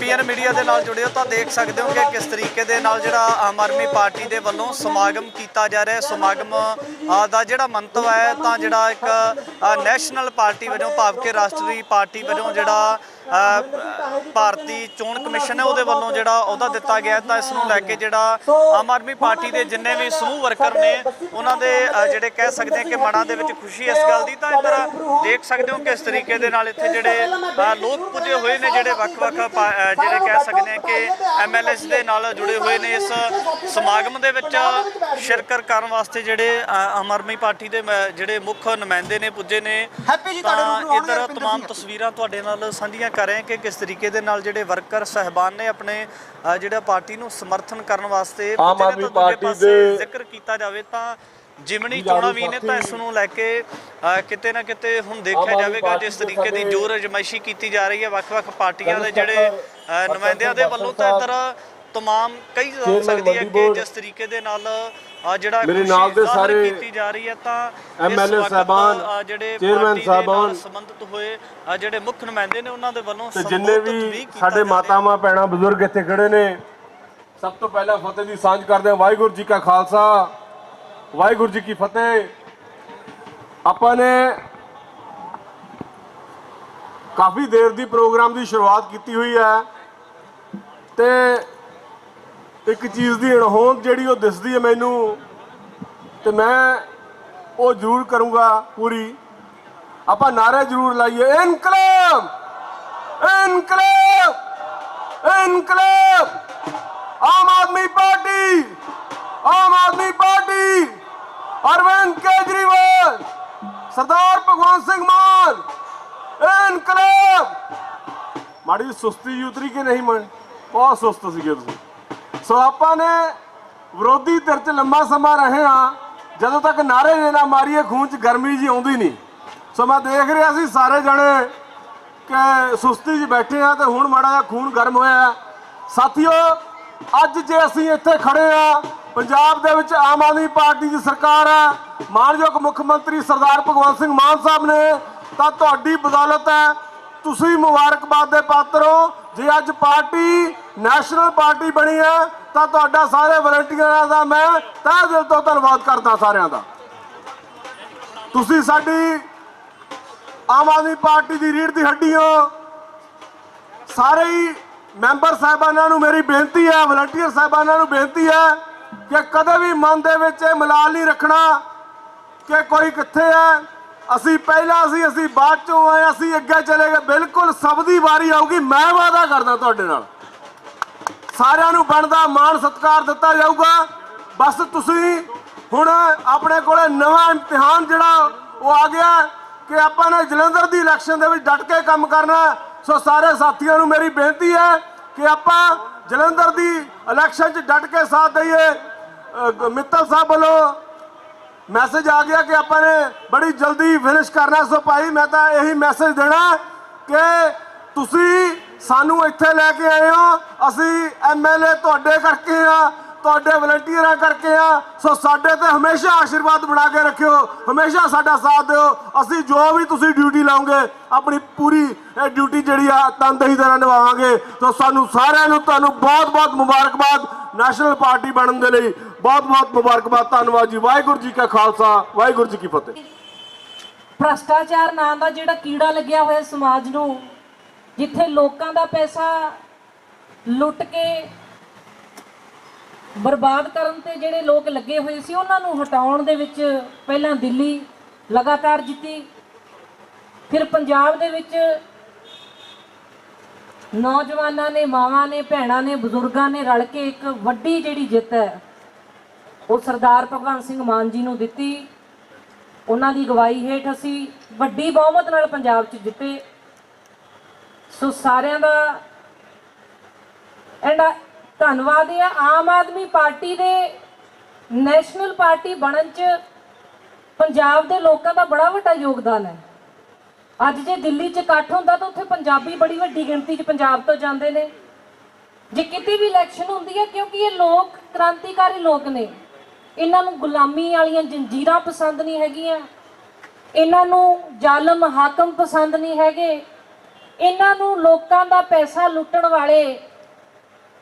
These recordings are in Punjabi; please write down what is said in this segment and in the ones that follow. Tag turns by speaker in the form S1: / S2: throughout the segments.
S1: ਪੀਐਨ ਮੀਡੀਆ ਦੇ ਨਾਲ ਜੁੜੇ ਹੋ ਤਾਂ ਦੇਖ ਸਕਦੇ ਹੋ ਕਿ ਕਿਸ ਤਰੀਕੇ ਦੇ ਨਾਲ ਜਿਹੜਾ ਆਮ ਆਦਮੀ ਪਾਰਟੀ ਦੇ ਵੱਲੋਂ ਸਮਾਗਮ ਕੀਤਾ ਜਾ ਰਿਹਾ ਸਮਾਗਮ ਦਾ ਜਿਹੜਾ ਮੰਤਵ ਹੈ ਤਾਂ ਜਿਹੜਾ ਇੱਕ ਨੈਸ਼ਨਲ ਪਾਰਟੀ ਵਜੋਂ ਭਾਵ ਕਿ ਰਾਸ਼ਟਰੀ ਪਾਰਟੀ ਵਜੋਂ ਜਿਹੜਾ ਭਾਰਤੀ ਚੋਣ ਕਮਿਸ਼ਨ ਹੈ ਉਹਦੇ ਵੱਲੋਂ ਜਿਹੜਾ ਅਹੁਦਾ ਦਿੱਤਾ ਗਿਆ ਤਾਂ ਇਸ ਨੂੰ ਲੈ ਕੇ ਜਿਹੜਾ ਆਮ ਆਦਮੀ ਪਾਰਟੀ ਦੇ ਜਿੰਨੇ ਵੀ ਸਮੂਹ ਵਰਕਰ ਨੇ ਉਹਨਾਂ ਦੇ ਜਿਹੜੇ ਕਹਿ ਸਕਦੇ ਹਾਂ ਕਿ ਮਨਾਂ ਦੇ ਵਿੱਚ ਖੁਸ਼ੀ ਇਸ ਗੱਲ ਦੀ ਤਾਂ ਇੱਧਰ ਦੇਖ ਸਕਦੇ ਹੋ ਕਿ ਇਸ ਤਰੀਕੇ ਦੇ ਨਾਲ ਇੱਥੇ ਜਿਹੜੇ ਲੋਕ ਪੁੱਜੇ ਹੋਏ ਨੇ ਜਿਹੜੇ ਵੱਖ-ਵੱਖ ਜਿਹੜੇ ਕਹਿ ਸਕਦੇ ਹਾਂ ਕਿ ਐਮਐਲਐਸ ਦੇ ਨਾਲ ਜੁੜੇ ਹੋਏ ਨੇ ਇਸ ਸਮਾਗਮ ਦੇ ਵਿੱਚ ਸ਼ਿਰਕਤ ਕਰਨ ਵਾਸਤੇ ਜਿਹੜੇ ਆਮ ਆਦਮੀ ਪਾਰਟੀ ਦੇ ਜਿਹੜੇ ਮੁੱਖ ਨੁਮਾਇੰਦੇ ਨੇ ਪੁੱਜੇ ਨੇ
S2: ਹੈਪੀ ਜੀ ਤੁਹਾਡੇ
S1: ਤਾਂ ਇੱਧਰ ਤਮਾਮ। ਤਸਵੀਰਾਂ ਤੁਹਾਡੇ ਨਾਲ ਸਾਂਝੀਆਂ ਕਰ ਰਹੇ ਹਾਂ ਕਿ ਕਿਸ ਤਰੀਕੇ ਦੇ ਨਾਲ ਜਿਹੜੇ ਵਰਕਰ ਸਹਿਬਾਨ ਨੇ ਆਪਣੇ ਜਿਹੜਾ ਪਾਰਟੀ ਨੂੰ ਸਮਰਥਨ ਕਰਨ ਵਾਸਤੇ
S3: ਆਮ ਆਦਮੀ ਪਾਰਟੀ ਦੇ
S1: ਜ਼ਿਕਰ ਕੀਤਾ ਜਾਵੇ ਤਾਂ ਜਿਮਣੀ ਚੋਣਾਂ ਵੀ ਨੇ ਤਾਂ ਇਸ ਨੂੰ ਲੈ ਕੇ ਕਿਤੇ ਨਾ ਕਿਤੇ ਹੁਣ ਦੇਖਿਆ ਜਾਵੇਗਾ ਜਿਸ ਤਰੀਕੇ ਦੀ ਜੋਰ ਅਜਮਾਇਸ਼ੀ ਕੀਤੀ ਜਾ ਰਹੀ ਹੈ ਵੱਖ-ਵੱਖ ਪਾਰਟੀਆਂ ਦੇ ਜਿਹੜੇ ਨੁਮਾਇੰਦਿਆਂ ਦੇ ਵੱਲੋਂ ਤਾਂ ਇੱਧਰ ਤਮਾਮ ਕਈ ਜਾ
S3: ਚੇਅਰਮੈਨ
S1: ਸਕਦੀ ਹੈ ਕਿ ਜਿਸ ਤਰੀਕੇ ਦੇ ਨਾਲ ਜਿਹੜਾ
S3: ਮੇਰੇ ਨਾਲ ਦੇ ਸਾਰੇ
S1: ਕੀਤੀ ਜਾ ਰਹੀ ਹੈ ਤਾਂ ਵਕਤ,
S3: ਸਾਹਿਬਾਨ,
S1: ਜਿਹੜੇ
S3: ਚੇਅਰਮੈਨ ਸਾਹਿਬਾਨ,
S1: ਸੰਬੰਧਿਤ ਹੋਏ ਜਿਹੜੇ ਮੁੱਖ ਨੁਮਾਇੰਦੇ ਨੇ ਉਹਨਾਂ ਦੇ ਵੱਲੋਂ
S3: ਤੇ ਜਿੰਨੇ ਵੀ ਸਾਡੇ। ਮਾਤਾਵਾਂ ਭੈਣਾਂ ਬਜ਼ੁਰਗ ਇੱਥੇ ਖੜੇ ਨੇ ਸਭ ਤੋਂ ਪਹਿਲਾਂ ਫਤਿਹ ਦੀ ਸਾਂਝ ਕਰਦੇ ਹਾਂ ਵਾਹਿਗੁਰੂ ਜੀ ਕਾ ਖਾਲਸਾ ਵਾਹਿਗੁਰੂ ਜੀ ਕੀ ਫਤਿਹ ਆਪਾਂ ਨੇ ਕਾਫੀ ਦੇਰ ਦੀ ਪ੍ਰੋਗਰਾਮ ਦੀ ਸ਼ੁਰੂਆਤ ਕੀਤੀ ਹੋਈ ਹੈ ਤੇ ਇੱਕ ਚੀਜ਼ ਦੀ ਅਣਹੋਂਦ ਜਿਹੜੀ ਉਹ ਦਿਸਦੀ ਹੈ ਮੈਨੂੰ ਤੇ ਮੈਂ ਉਹ ਜ਼ਰੂਰ ਕਰੂੰਗਾ ਪੂਰੀ। ਆਪਾਂ ਨਾਰੇ ਜ਼ਰੂਰ ਲਾਈਏ। ਇਨਕਲਾਬ! ਇਨਕਲਾਬ! ਇਨਕਲਾਬ! ਆਮ ਆਦਮੀ ਪਾਰਟੀ! ਆਮ ਆਦਮੀ ਪਾਰਟੀ! ਅਰਵਿੰਦ ਕੇਜਰੀਵਾਲ! ਸਰਦਾਰ ਭਗਵੰਤ ਸਿੰਘ ਮਾਨ! ਇਨਕਲਾਬ! ਮਾੜੀ ਸੁਸਤੀ ਜਿਹੀ ਉਤਰੀ ਕਿ ਨਹੀਂ ਮੈਂ ਬਹੁਤ ਸੁਸਤ ਸੀਗੇ ਤੁਸੀਂ। ਸੋ ਆਪਾਂ ਨੇ ਵਿਰੋਧੀ ਧਿਰ 'ਚ ਲੰਮਾ ਸਮਾਂ ਰਹੇ ਹਾਂ। ਜਦੋਂ ਤੱਕ ਨਾਰੇ ਨੇ ਨਾ ਮਾਰੀਏ, ਖੂਨ 'ਚ ਗਰਮੀ ਜੀ ਆਉਂਦੀ ਨਹੀਂ। ਸੋ ਮੈਂ ਦੇਖ ਰਿਹਾ ਸੀ ਸਾਰੇ ਜਣੇ ਕਿ ਸੁਸਤੀ 'ਚ ਬੈਠੇ ਆ ਤੇ ਹੁਣ ਮਾੜਾ ਜਿਹਾ ਖੂਨ ਗਰਮ ਹੋਇਆ ਸਾਥੀਓ, ਅੱਜ ਜੇ ਅਸੀਂ ਇੱਥੇ ਖੜੇ ਆ, ਪੰਜਾਬ ਦੇ ਵਿੱਚ ਆਮ ਆਦਮੀ ਪਾਰਟੀ ਦੀ ਸਰਕਾਰ ਹੈ ਮਾਨਯੋਗ ਮੁੱਖ ਮੰਤਰੀ ਸਰਦਾਰ ਭਗਵੰਤ ਸਿੰਘ ਮਾਨ ਸਾਹਿਬ ਨੇ, ਤਾਂ ਤੁਹਾਡੀ ਬਦੌਲਤ ਹੈ। ਤੁਸੀਂ ਮੁਬਾਰਕਬਾਦ ਦੇ ਪਾਤਰ ਹੋ। ਜੇ ਅੱਜ ਪਾਰਟੀ ਨੈਸ਼ਨਲ ਪਾਰਟੀ ਬਣੀ ਹੈ, ਤਾਂ ਤੁਹਾਡਾ ਸਾਰੇ ਵਲੰਟੀਅਰਾਂ ਦਾ ਮੈਂ ਤਹਿ ਦਿਲ ਤੋਂ ਧੰਨਵਾਦ ਕਰਦਾ ਸਾਰਿਆਂ ਦਾ। ਤੁਸੀਂ ਸਾਡੀ ਆਮ ਆਦਮੀ ਪਾਰਟੀ ਦੀ ਰੀੜ ਦੀ ਹੱਡੀ ਹੋ। ਸਾਰੇ ਹੀ ਮੈਂਬਰ ਸਾਹਿਬਾਨਾਂ ਨੂੰ ਮੇਰੀ ਬੇਨਤੀ ਹੈ, ਵਲੰਟੀਅਰ ਸਾਹਿਬਾਨਾਂ ਨੂੰ ਬੇਨਤੀ ਹੈ ਕਿ ਕਦੇ ਵੀ ਮਨ ਦੇ ਵਿੱਚ ਇਹ ਮਲਾਲ ਨਹੀਂ ਰੱਖਣਾ ਕਿ ਕੋਈ ਕਿੱਥੇ ਹੈ। ਅਸੀਂ ਪਹਿਲਾਂ ਸੀ, ਅਸੀਂ ਬਾਅਦ ਚੋਂ ਆਏ ਅਸੀਂ ਅੱਗੇ ਚਲੇ ਗਏ। ਬਿਲਕੁਲ ਸਭ ਦੀ ਵਾਰੀ ਆਊਗੀ, ਮੈਂ ਵਾਅਦਾ ਕਰਦਾ ਤੁਹਾਡੇ ਨਾਲ। ਸਾਰਿਆਂ ਨੂੰ ਬਣਦਾ ਮਾਣ ਸਤਿਕਾਰ ਦਿੱਤਾ ਜਾਊਗਾ। ਬਸ ਤੁਸੀਂ ਹੁਣ ਆਪਣੇ ਕੋਲੇ ਨਵਾਂ ਇਮਤਿਹਾਨ ਜਿਹੜਾ ਉਹ ਆ ਗਿਆ ਕਿ ਆਪਾਂ ਨੇ ਜਲੰਧਰ ਦੀ ਇਲੈਕਸ਼ਨ ਦੇ ਵਿੱਚ ਡਟ ਕੇ ਕੰਮ ਕਰਨਾ ਸੋ ਸਾਰੇ ਸਾਥੀਆਂ ਨੂੰ ਮੇਰੀ ਬੇਨਤੀ ਹੈ ਕਿ ਆਪਾਂ ਜਲੰਧਰ ਦੀ ਇਲੈਕਸ਼ਨ 'ਚ ਡਟ ਕੇ ਸਾਥ ਦਈਏ। ਮਿੱਤਲ ਸਾਹਿਬ ਵੱਲੋਂ ਮੈਸੇਜ ਆ ਗਿਆ ਕਿ ਆਪਾਂ ਨੇ ਬੜੀ ਜਲਦੀ ਫਿਨਿਸ਼ ਕਰਨਾ ਸੋ ਭਾਈ, ਮੈਂ ਤਾਂ ਇਹੀ ਮੈਸੇਜ ਦੇਣਾ ਕਿ ਤੁਸੀਂ ਸਾਨੂੰ ਇੱਥੇ ਲੈ ਕੇ ਆਏ ਹੋ। ਅਸੀਂ ਐਮਐਲਏ ਤੁਹਾਡੇ ਕਰਕੇ ਆ, ਤੁਹਾਡੇ ਵਲੰਟੀਅਰਾਂ ਕਰਕੇ ਆ। ਸੋ ਸਾਡੇ ਤੇ ਹਮੇਸ਼ਾ ਆਸ਼ੀਰਵਾਦ ਬਣਾ ਕੇ ਰੱਖਿਓ, ਹਮੇਸ਼ਾ ਸਾਡਾ ਸਾਥ ਦਿਓ। ਅਸੀਂ ਜੋ ਵੀ ਤੁਸੀਂ ਡਿਊਟੀ ਲਾਉਂਗੇ ਆਪਣੀ ਪੂਰੀ, ਇਹ ਡਿਊਟੀ ਜਿਹੜੀ ਆ ਤਨਦੇਹੀ ਨਾਲ ਨਿਭਾਵਾਂਗੇ। ਸੋ ਸਾਨੂੰ ਸਾਰਿਆਂ ਨੂੰ ਤੁਹਾਨੂੰ ਬਹੁਤ ਬਹੁਤ ਮੁਬਾਰਕਬਾਦ। ਨੈਸ਼ਨਲ ਪਾਰਟੀ ਬਣਨ ਦੇ ਲਈ ਬਹੁਤ ਬਹੁਤ ਮੁਬਾਰਕਬਾਦ। ਧੰਨਵਾਦ ਜੀ। ਵਾਹਿਗੁਰੂ ਜੀ ਕਾ ਖਾਲਸਾ, ਵਾਹਿਗੁਰੂ ਜੀ ਕੀ ਫਤਿਹ।
S4: ਭ੍ਰਸ਼ਟਾਚਾਰ ਨਾਂ ਦਾ ਜਿਹੜਾ ਕੀੜਾ ਲੱਗਿਆ ਹੋਇਆ ਸਮਾਜ ਨੂੰ ਜਿੱਥੇ ਲੋਕਾਂ ਦਾ ਪੈਸਾ ਲੁੱਟ ਕੇ ਬਰਬਾਦ ਕਰਨ ਤੇ ਜਿਹੜੇ ਲੋਕ ਲੱਗੇ ਹੋਏ ਸੀ, ਉਹਨਾਂ ਨੂੰ ਹਟਾਉਣ ਦੇ ਵਿੱਚ ਪਹਿਲਾਂ ਦਿੱਲੀ ਲਗਾਤਾਰ ਜਿੱਤੀ, ਫਿਰ ਪੰਜਾਬ ਦੇ ਵਿੱਚ ਨੌਜਵਾਨਾਂ ਨੇ, ਮਾਵਾਂ ਨੇ, ਭੈਣਾਂ ਨੇ, ਬਜ਼ੁਰਗਾਂ ਨੇ ਰਲ ਕੇ ਇੱਕ ਵੱਡੀ ਜਿਹੜੀ ਜਿੱਤ ਹੈ, ਉਹ ਸਰਦਾਰ ਭਗਵੰਤ ਸਿੰਘ ਮਾਨ ਜੀ ਨੂੰ ਦਿੱਤੀ। ਉਹਨਾਂ ਦੀ ਅਗਵਾਈ ਹੇਠ ਅਸੀਂ ਵੱਡੀ ਬਹੁਮਤ ਨਾਲ ਪੰਜਾਬ 'ਚ ਜਿੱਤੇ। ਸੋ ਸਾਰਿਆਂ ਦਾ ਐਂਡ ਧੰਨਵਾਦ ਹੈ ਆਮ ਆਦਮੀ ਪਾਰਟੀ ਦੇ ਨੈਸ਼ਨਲ ਪਾਰਟੀ ਬਣਨ 'ਚ ਪੰਜਾਬ ਦੇ ਲੋਕਾਂ ਦਾ ਬੜਾ ਵੱਡਾ ਯੋਗਦਾਨ ਹੈ। ਅੱਜ ਜੇ ਦਿੱਲੀ 'ਚ ਇਕੱਠ ਹੁੰਦਾ ਤਾਂ ਉੱਥੇ ਪੰਜਾਬੀ ਬੜੀ ਵੱਡੀ ਗਿਣਤੀ 'ਚ ਪੰਜਾਬ ਤੋਂ ਜਾਂਦੇ ਨੇ। ਜੇ ਕਿਤੇ ਵੀ ਇਲੈਕਸ਼ਨ ਹੁੰਦੀ ਹੈ, ਕਿਉਂਕਿ ਇਹ ਲੋਕ, ਕ੍ਰਾਂਤੀਕਾਰੀ ਲੋਕ ਨੇ। ਇਹਨਾਂ ਨੂੰ ਗੁਲਾਮੀ ਵਾਲੀਆਂ ਜੰਜੀਰਾਂ ਪਸੰਦ ਨਹੀਂ ਹੈਗੀਆਂ। ਇਹਨਾਂ ਨੂੰ ਜ਼ਾਲਮ ਹਾਕਮ ਪਸੰਦ ਨਹੀਂ ਹੈਗੇ। ਇਹਨਾਂ ਨੂੰ ਲੋਕਾਂ ਦਾ ਪੈਸਾ ਲੁੱਟਣ ਵਾਲੇ,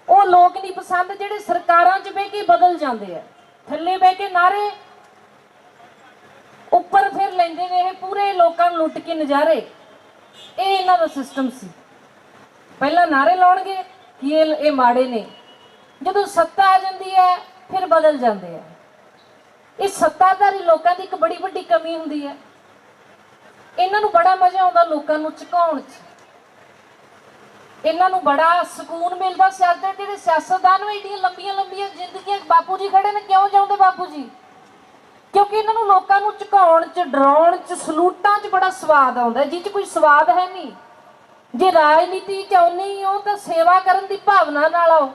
S4: ਉਹ ਲੋਕ ਨਹੀਂ ਪਸੰਦ, ਜਿਹੜੇ ਸਰਕਾਰਾਂ 'ਚ ਬਹਿ ਕੇ ਬਦਲ ਜਾਂਦੇ ਆ। ਥੱਲੇ ਬਹਿ ਕੇ ਨਾਰੇ, ਉੱਪਰ ਫਿਰ ਲੈਂਦੇ ਨੇ ਇਹ ਪੂਰੇ ਲੋਕਾਂ ਨੂੰ ਲੁੱਟ ਕੇ ਨਜ਼ਾਰੇ। ਇਹ ਇਹਨਾਂ ਦਾ ਸਿਸਟਮ ਸੀ। ਪਹਿਲਾਂ ਨਾਰੇ ਲਾਉਣਗੇ ਕਿ ਇਹ ਇਹ ਮਾੜੇ ਨੇ। ਜਦੋਂ ਸੱਤਾ ਆ ਜਾਂਦੀ ਹੈ, ਫਿਰ ਬਦਲ ਜਾਂਦੇ ਆ। ਇਹ ਸੱਤਾਧਾਰੀ ਲੋਕਾਂ ਦੀ ਇੱਕ ਬੜੀ ਵੱਡੀ ਕਮੀ ਹੁੰਦੀ ਹੈ। ਇਹਨਾਂ ਨੂੰ ਬੜਾ ਮਜ਼ਾ ਆਉਂਦਾ ਲੋਕਾਂ ਨੂੰ ਝੁਕਾਉਣ 'ਚ। ਇਹਨਾਂ ਨੂੰ ਬੜਾ ਸਕੂਨ ਮਿਲਦਾ ਸਿਆਸਤ ਜਿਹੜੇ ਸਿਆਸਤਦਾਨ ਵੀ ਏਡੀਆਂ ਲੰਬੀਆਂ ਲੰਬੀਆਂ ਜ਼ਿੰਦਗੀਆਂ ਬਾਪੂ ਜੀ ਖੜੇ ਨੇ, ਕਿਉਂ ਜਾਉਂਦੇ ਬਾਪੂ ਜੀ? ਕਿਉਂਕਿ ਇਹਨਾਂ ਨੂੰ ਲੋਕਾਂ ਨੂੰ ਝੁਕਾਉਣ 'ਚ, ਡਰਾਉਣ 'ਚ, ਸਲੂਟਾਂ 'ਚ ਬੜਾ ਸਵਾਦ ਆਉਂਦਾ ਜਿਹ 'ਚ ਕੋਈ ਸਵਾਦ ਹੈ ਨਹੀਂ। ਜੇ ਰਾਜਨੀਤੀ 'ਚ ਹੀ ਹੋ ਤਾਂ ਸੇਵਾ ਕਰਨ ਦੀ ਭਾਵਨਾ ਨਾਲ ਆਓ।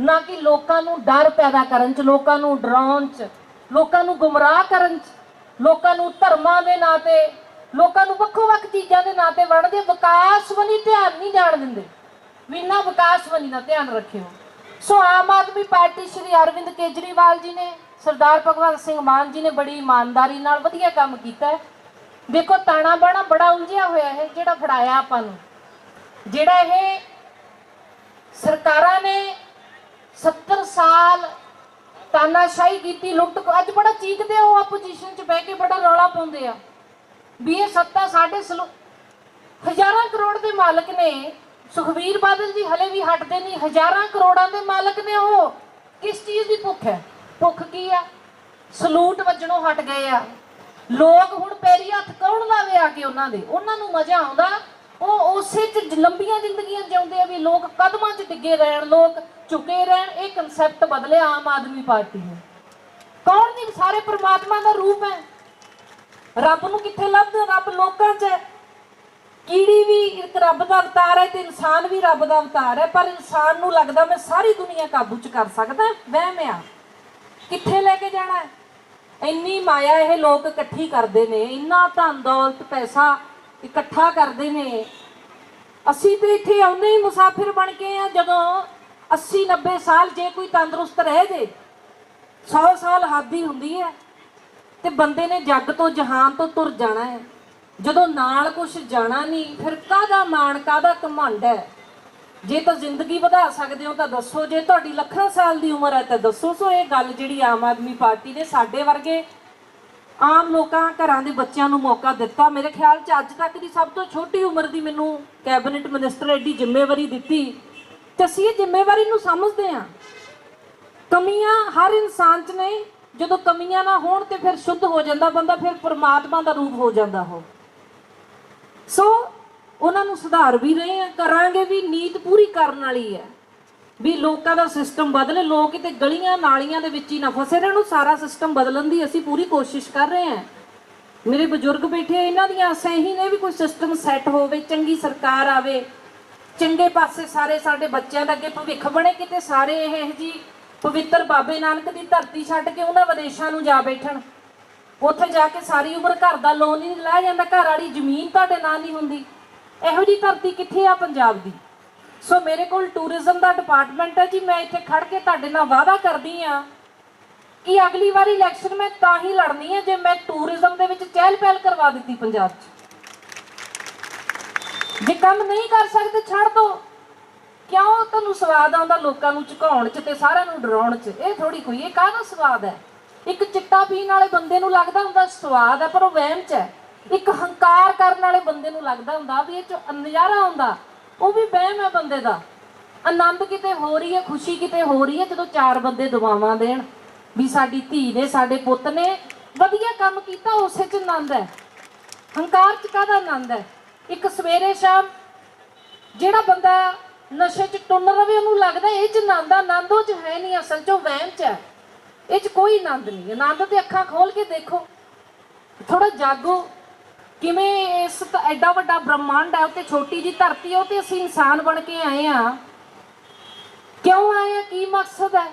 S4: ਨਾ ਕਿ ਲੋਕਾਂ ਨੂੰ ਡਰ ਪੈਦਾ ਕਰਨ 'ਚ, ਲੋਕਾਂ ਨੂੰ ਡਰਾਉਣ 'ਚ, ਲੋਕਾਂ ਨੂੰ ਗੁੰਮਰਾਹ ਕਰਨ 'ਚ, ਲੋਕਾਂ ਨੂੰ ਧਰਮਾਂ ਦੇ ਨਾਂ ਤੇ ਲੋਕਾਂ ਨੂੰ ਵੱਖੋ-ਵੱਖ ਚੀਜ਼ਾਂ ਦੇ ਨਾਂ ਤੇ ਵੜਦੇ ਵਿਕਾਸ ਵੱਲ ਧਿਆਨ ਨਹੀਂ ਜਾਣ ਦਿੰਦੇ। ਵੀ ਨਾ ਵਿਕਾਸ ਵੱਲ ਦਾ ਧਿਆਨ ਰੱਖਿਓ। ਸੋ ਆਮ ਆਦਮੀ ਪਾਰਟੀ ਸ਼੍ਰੀ ਅਰਵਿੰਦ ਕੇਜਰੀਵਾਲ ਜੀ ਨੇ, ਸਰਦਾਰ ਭਗਵੰਤ ਸਿੰਘ ਮਾਨ ਜੀ ਨੇ ਬੜੀ ਇਮਾਨਦਾਰੀ ਨਾਲ ਵਧੀਆ ਕੰਮ ਕੀਤਾ ਹੈ। ਦੇਖੋ, ਤਾਣਾ ਬਾਣਾ ਬੜਾ ਉਲਝਿਆ ਹੋਇਆ ਹੈ, ਜਿਹੜਾ ਫੜਾਇਆ ਆਪਾਂ ਨੂੰ। ਜਿਹੜਾ ਇਹ ਸਰਕਾਰਾਂ ਨੇ 70 ਸਾਲ ਤਾਨਾਸ਼ਾਹੀ ਕੀਤੀ ਲੁੱਟ ਅੱਜ ਬੜਾ ਚੀਕਦੇ ਆ ਉਹ ਆਪੋਜੀਸ਼ਨ 'ਚ ਬਹਿ ਕੇ ਬੜਾ ਰੌਲਾ ਪਾਉਂਦੇ ਆ। ਵੀ ਇਹ ਸੱਤਾ ਸਾਡੇ ਸਲੂ ਹਜ਼ਾਰਾਂ ਕਰੋੜ ਦੇ ਮਾਲਕ ਨੇ, ਸੁਖਵੀਰ ਬਾਦਲ ਜੀ ਹਲੇ ਵੀ ਹਟਦੇ ਨਹੀਂ, ਹਜ਼ਾਰਾਂ ਕਰੋੜਾਂ ਦੇ ਮਾਲਕ ਨੇ ਉਹ। ਕਿਸ ਚੀਜ਼ ਦੀ ਭੁੱਖ ਹੈ? ਭੁੱਖ ਕੀ ਆ? ਸਲੂਟ ਵੱਜਣੋਂ ਹਟ ਗਏ ਆ। ਲੋਕ ਹੁਣ ਪੈਰੀ ਹੱਥ ਕੌਣ ਲਾਵੇ ਆ ਕੇ ਉਹਨਾਂ ਦੇ? ਉਹਨਾਂ ਨੂੰ ਮਜ਼ਾ ਆਉਂਦਾ। ਉਹ ਉਸੇ ਚ ਲੰਬੀਆਂ ਜ਼ਿੰਦਗੀਆਂ ਜਿਉਂਦੇ ਆ ਵੀ ਲੋਕ ਕਦਮਾਂ 'ਚ ਡਿੱਗੇ ਰਹਿਣ, ਲੋਕ ਝੁਕੇ ਰਹਿਣ। ਇਹ ਕਨਸੈਪਟ ਬਦਲਿਆ ਆਮ ਆਦਮੀ ਪਾਰਟੀ ਨੇ। ਕੌਣ ਨਹੀਂ? ਸਾਰੇ ਪ੍ਰਮਾਤਮਾ ਦਾ ਰੂਪ ਹੈ। ਰੱਬ ਨੂੰ ਕਿੱਥੇ ਲੱਭਦੇ ਰੱਬ ਲੋਕਾਂ 'ਚ ਹੈ। ਕੀੜੀ ਵੀ ਇੱਕ ਰੱਬ ਦਾ ਅਵਤਾਰ ਹੈ ਤੇ ਇਨਸਾਨ ਵੀ ਰੱਬ ਦਾ ਅਵਤਾਰ ਹੈ, ਪਰ ਇਨਸਾਨ ਨੂੰ ਲੱਗਦਾ ਮੈਂ ਸਾਰੀ ਦੁਨੀਆ ਕਾਬੂ 'ਚ ਕਰ ਸਕਦਾ, ਵਹਿਮ ਆ। ਕਿੱਥੇ ਲੈ ਕੇ ਜਾਣਾ ਹੈ? ਇੰਨੀ ਮਾਇਆ ਇਹ ਲੋਕ ਇਕੱਠੀ ਕਰਦੇ ਨੇ, ਇੰਨਾ ਧਨ, ਦੌਲਤ, ਪੈਸਾ ਇਕੱਠਾ ਕਰਦੇ ਨੇ। ਅਸੀਂ ਤੇ ਇੱਥੇ ਆਉਂਦੇ ਹੀ ਮੁਸਾਫਿਰ ਬਣ ਕੇ ਆ, ਜਦੋਂ 80 90 ਸਾਲ ਜੇ ਕੋਈ ਤੰਦਰੁਸਤ ਰਹਿ ਜੇ 100 ਸਾਲ ਹਾਦੀ ਹੁੰਦੀ ਹੈ। ਤੇ ਬੰਦੇ ਨੇ ਜੱਗ ਤੋਂ ਜਹਾਨ ਤੋਂ ਤੁਰ ਜਾਣਾ ਹੈ। ਜਦੋਂ ਨਾਲ ਕੁਝ ਜਾਣਾ ਨਹੀਂ, ਫਿਰ ਕਾਹਦਾ ਮਾਣ, ਕਾਹਦਾ ਘਮੰਡ ਹੈ? ਜੇ ਤਾਂ ਜ਼ਿੰਦਗੀ ਵਧਾ ਸਕਦੇ ਹੋ ਤਾਂ ਦੱਸੋ, ਜੇ ਤੁਹਾਡੀ ਲੱਖਾਂ ਸਾਲ ਦੀ ਉਮਰ ਹੈ ਤਾਂ ਦੱਸੋ ਸੋ ਇਹ ਗੱਲ ਜਿਹੜੀ ਆਮ ਆਦਮੀ ਪਾਰਟੀ ਨੇ ਸਾਡੇ ਵਰਗੇ ਆਮ ਲੋਕਾਂ, ਘਰਾਂ ਦੇ ਬੱਚਿਆਂ ਨੂੰ ਮੌਕਾ ਦਿੱਤਾ। ਮੇਰੇ ਖਿਆਲ 'ਚ ਅੱਜ ਤੱਕ ਦੀ ਸਭ ਤੋਂ ਛੋਟੀ ਉਮਰ ਦੀ ਮੈਨੂੰ ਕੈਬਨਿਟ ਮਿਨਿਸਟਰ ਐਡੀ ਜ਼ਿੰਮੇਵਾਰੀ ਦਿੱਤੀ ਤੇ ਅਸੀਂ ਇਹ ਜ਼ਿੰਮੇਵਾਰੀ ਨੂੰ ਸਮਝਦੇ ਹਾਂ। ਕਮੀਆਂ ਹਰ ਇਨਸਾਨ 'ਚ ਨੇ ਜਦੋਂ ਕਮੀਆਂ ਨਾ ਹੋਣ ਤੇ ਫਿਰ ਸ਼ੁੱਧ ਹੋ ਜਾਂਦਾ ਬੰਦਾ, ਫਿਰ ਪਰਮਾਤਮਾ ਦਾ ਰੂਪ ਹੋ ਜਾਂਦਾ ਉਹ। ਸੋ ਉਹਨਾਂ ਨੂੰ ਸੁਧਾਰ ਵੀ ਰਹੇ ਆ, ਕਰਾਂਗੇ ਵੀ, ਨੀਤ ਪੂਰੀ ਕਰਨ ਵਾਲੀ ਹੈ। ਵੀ ਲੋਕਾਂ ਦਾ ਸਿਸਟਮ ਬਦਲੇ, ਲੋਕ ਕਿਤੇ ਗਲੀਆਂ ਨਾਲੀਆਂ ਦੇ ਵਿੱਚ ਹੀ ਨਾ ਫਸੇ ਰਹਿਣ, ਉਹ ਸਾਰਾ ਸਿਸਟਮ ਬਦਲਣ ਦੀ ਅਸੀਂ ਪੂਰੀ ਕੋਸ਼ਿਸ਼ ਕਰ ਰਹੇ ਹਾਂ। ਮੇਰੇ ਬਜ਼ੁਰਗ ਬੈਠੇ ਇਹਨਾਂ ਦੀਆਂ ਆਸਾਂ ਇਹੀ ਨੇ ਵੀ ਕੋਈ ਸਿਸਟਮ ਸੈੱਟ ਹੋਵੇ, ਚੰਗੀ ਸਰਕਾਰ ਆਵੇ, ਚੰਗੇ ਪਾਸੇ ਸਾਰੇ ਸਾਡੇ ਬੱਚਿਆਂ ਦਾ ਅੱਗੇ ਭਵਿੱਖ ਬਣੇ, ਕਿਤੇ ਸਾਰੇ ਇਹ ਇਹ ਜੀ ਪਵਿੱਤਰ ਬਾਬੇ ਨਾਨਕ ਦੀ ਧਰਤੀ ਛੱਡ ਕੇ ਉਹਨਾਂ ਵਿਦੇਸ਼ਾਂ ਨੂੰ ਜਾ ਬੈਠਣ। ਉੱਥੇ ਜਾ ਕੇ ਸਾਰੀ ਉਮਰ ਘਰ ਦਾ ਲੋਨ ਹੀ ਨਹੀਂ ਲਾਇਆ ਜਾਂਦਾ, ਘਰ ਵਾਲੀ ਜ਼ਮੀਨ ਤੁਹਾਡੇ ਨਾਂ ਨਹੀਂ ਹੁੰਦੀ। ਇਹੋ ਜੀ ਧਰਤੀ ਕਿੱਥੇ ਆ ਪੰਜਾਬ ਦੀ? ਸੋ ਮੇਰੇ ਕੋਲ ਟੂਰਿਜ਼ਮ ਦਾ ਡਿਪਾਰਟਮੈਂਟ ਹੈ ਜੀ, ਮੈਂ ਇੱਥੇ ਖੜ ਕੇ ਤੁਹਾਡੇ ਨਾਲ ਵਾਅਦਾ ਕਰਦੀ ਆ ਕਿ ਅਗਲੀ ਵਾਰੀ ਇਲੈਕਸ਼ਨ ਮੈਂ ਤਾਂ ਹੀ ਲੜਨੀ ਹੈ ਜੇ ਮੈਂ ਟੂਰਿਜ਼ਮ ਦੇ ਵਿੱਚ ਚਹਿਲ ਪਹਿਲ ਕਰਵਾ ਦਿੱਤੀ ਪੰਜਾਬ 'ਚ। ਜੇ ਕੰਮ ਨਹੀਂ ਕਰ ਸਕਦੇ, ਛੱਡ ਦੋ ਕਿਉਂ ਤੁਹਾਨੂੰ ਸਵਾਦ ਆਉਂਦਾ ਲੋਕਾਂ ਨੂੰ ਝੁਕਾਉਣ 'ਚ ਤੇ ਸਾਰਿਆਂ ਨੂੰ ਡਰਾਉਣ 'ਚ? ਇਹ ਥੋੜੀ ਕੋਈ, ਇਹ ਕਾਹਦਾ ਸਵਾਦ ਹੈ? ਇੱਕ ਚਿੱਟਾ ਪੀਣ ਵਾਲੇ ਬੰਦੇ ਨੂੰ ਲੱਗਦਾ ਹੁੰਦਾ ਸਵਾਦ ਹੈ, ਪਰ ਉਹ ਵਹਿਮ 'ਚ ਹੈ। ਇੱਕ ਹੰਕਾਰ ਕਰਨ ਵਾਲੇ ਬੰਦੇ ਨੂੰ ਲੱਗਦਾ ਹੁੰਦਾ ਵੀ ਇਹ 'ਚ ਨਜ਼ਾਰਾ ਆਉਂਦਾ। ਉਹ ਵੀ ਵਹਿਮ ਹੈ ਬੰਦੇ ਦਾ। ਆਨੰਦ ਕਿਤੇ ਹੋ ਰਹੀ ਹੈ, ਖੁਸ਼ੀ ਕਿਤੇ ਹੋ ਰਹੀ ਹੈ, ਜਦੋਂ ਚਾਰ ਬੰਦੇ ਦੁਆਵਾਂ ਦੇਣ ਵੀ ਸਾਡੀ ਧੀ ਨੇ, ਸਾਡੇ ਪੁੱਤ ਨੇ ਵਧੀਆ ਕੰਮ ਕੀਤਾ, ਉਸੇ 'ਚ ਆਨੰਦ ਹੈ। ਹੰਕਾਰ 'ਚ ਕਾਹਦਾ ਆਨੰਦ ਹੈ? ਇੱਕ ਸਵੇਰੇ ਸ਼ਾਮ ਜਿਹੜਾ ਬੰਦਾ ਨਸ਼ੇ 'ਚ ਟੁੰਨ ਰਵੇ, ਉਹਨੂੰ ਲੱਗਦਾ ਇਹ 'ਚ ਆਨੰਦ ਆਨੰਦ ਉਹ 'ਚ ਹੈ ਨਹੀਂ ਅਸਲ 'ਚ, ਉਹ ਵਹਿਮ 'ਚ ਹੈ। ਇਹ 'ਚ ਕੋਈ ਆਨੰਦ ਨਹੀਂ ਆਨੰਦ ਤੇ ਅੱਖਾਂ ਖੋਲ ਕੇ ਦੇਖੋ। ਥੋੜਾ ਜਾਗੋ। ਕਿਵੇਂ ਇਸ ਐਡਾ ਵੱਡਾ ਬ੍ਰਹਮੰਡ ਹੈ ਉੱਤੇ ਛੋਟੀ ਜੀ ਧਰਤੀ ਹੈ ਉੱਤੇ ਅਸੀਂ ਇਨਸਾਨ ਬਣ ਕੇ ਆਏ ਆ। ਕਿਉਂ ਆਏ ਆ? ਕੀ ਮਕਸਦ ਹੈ?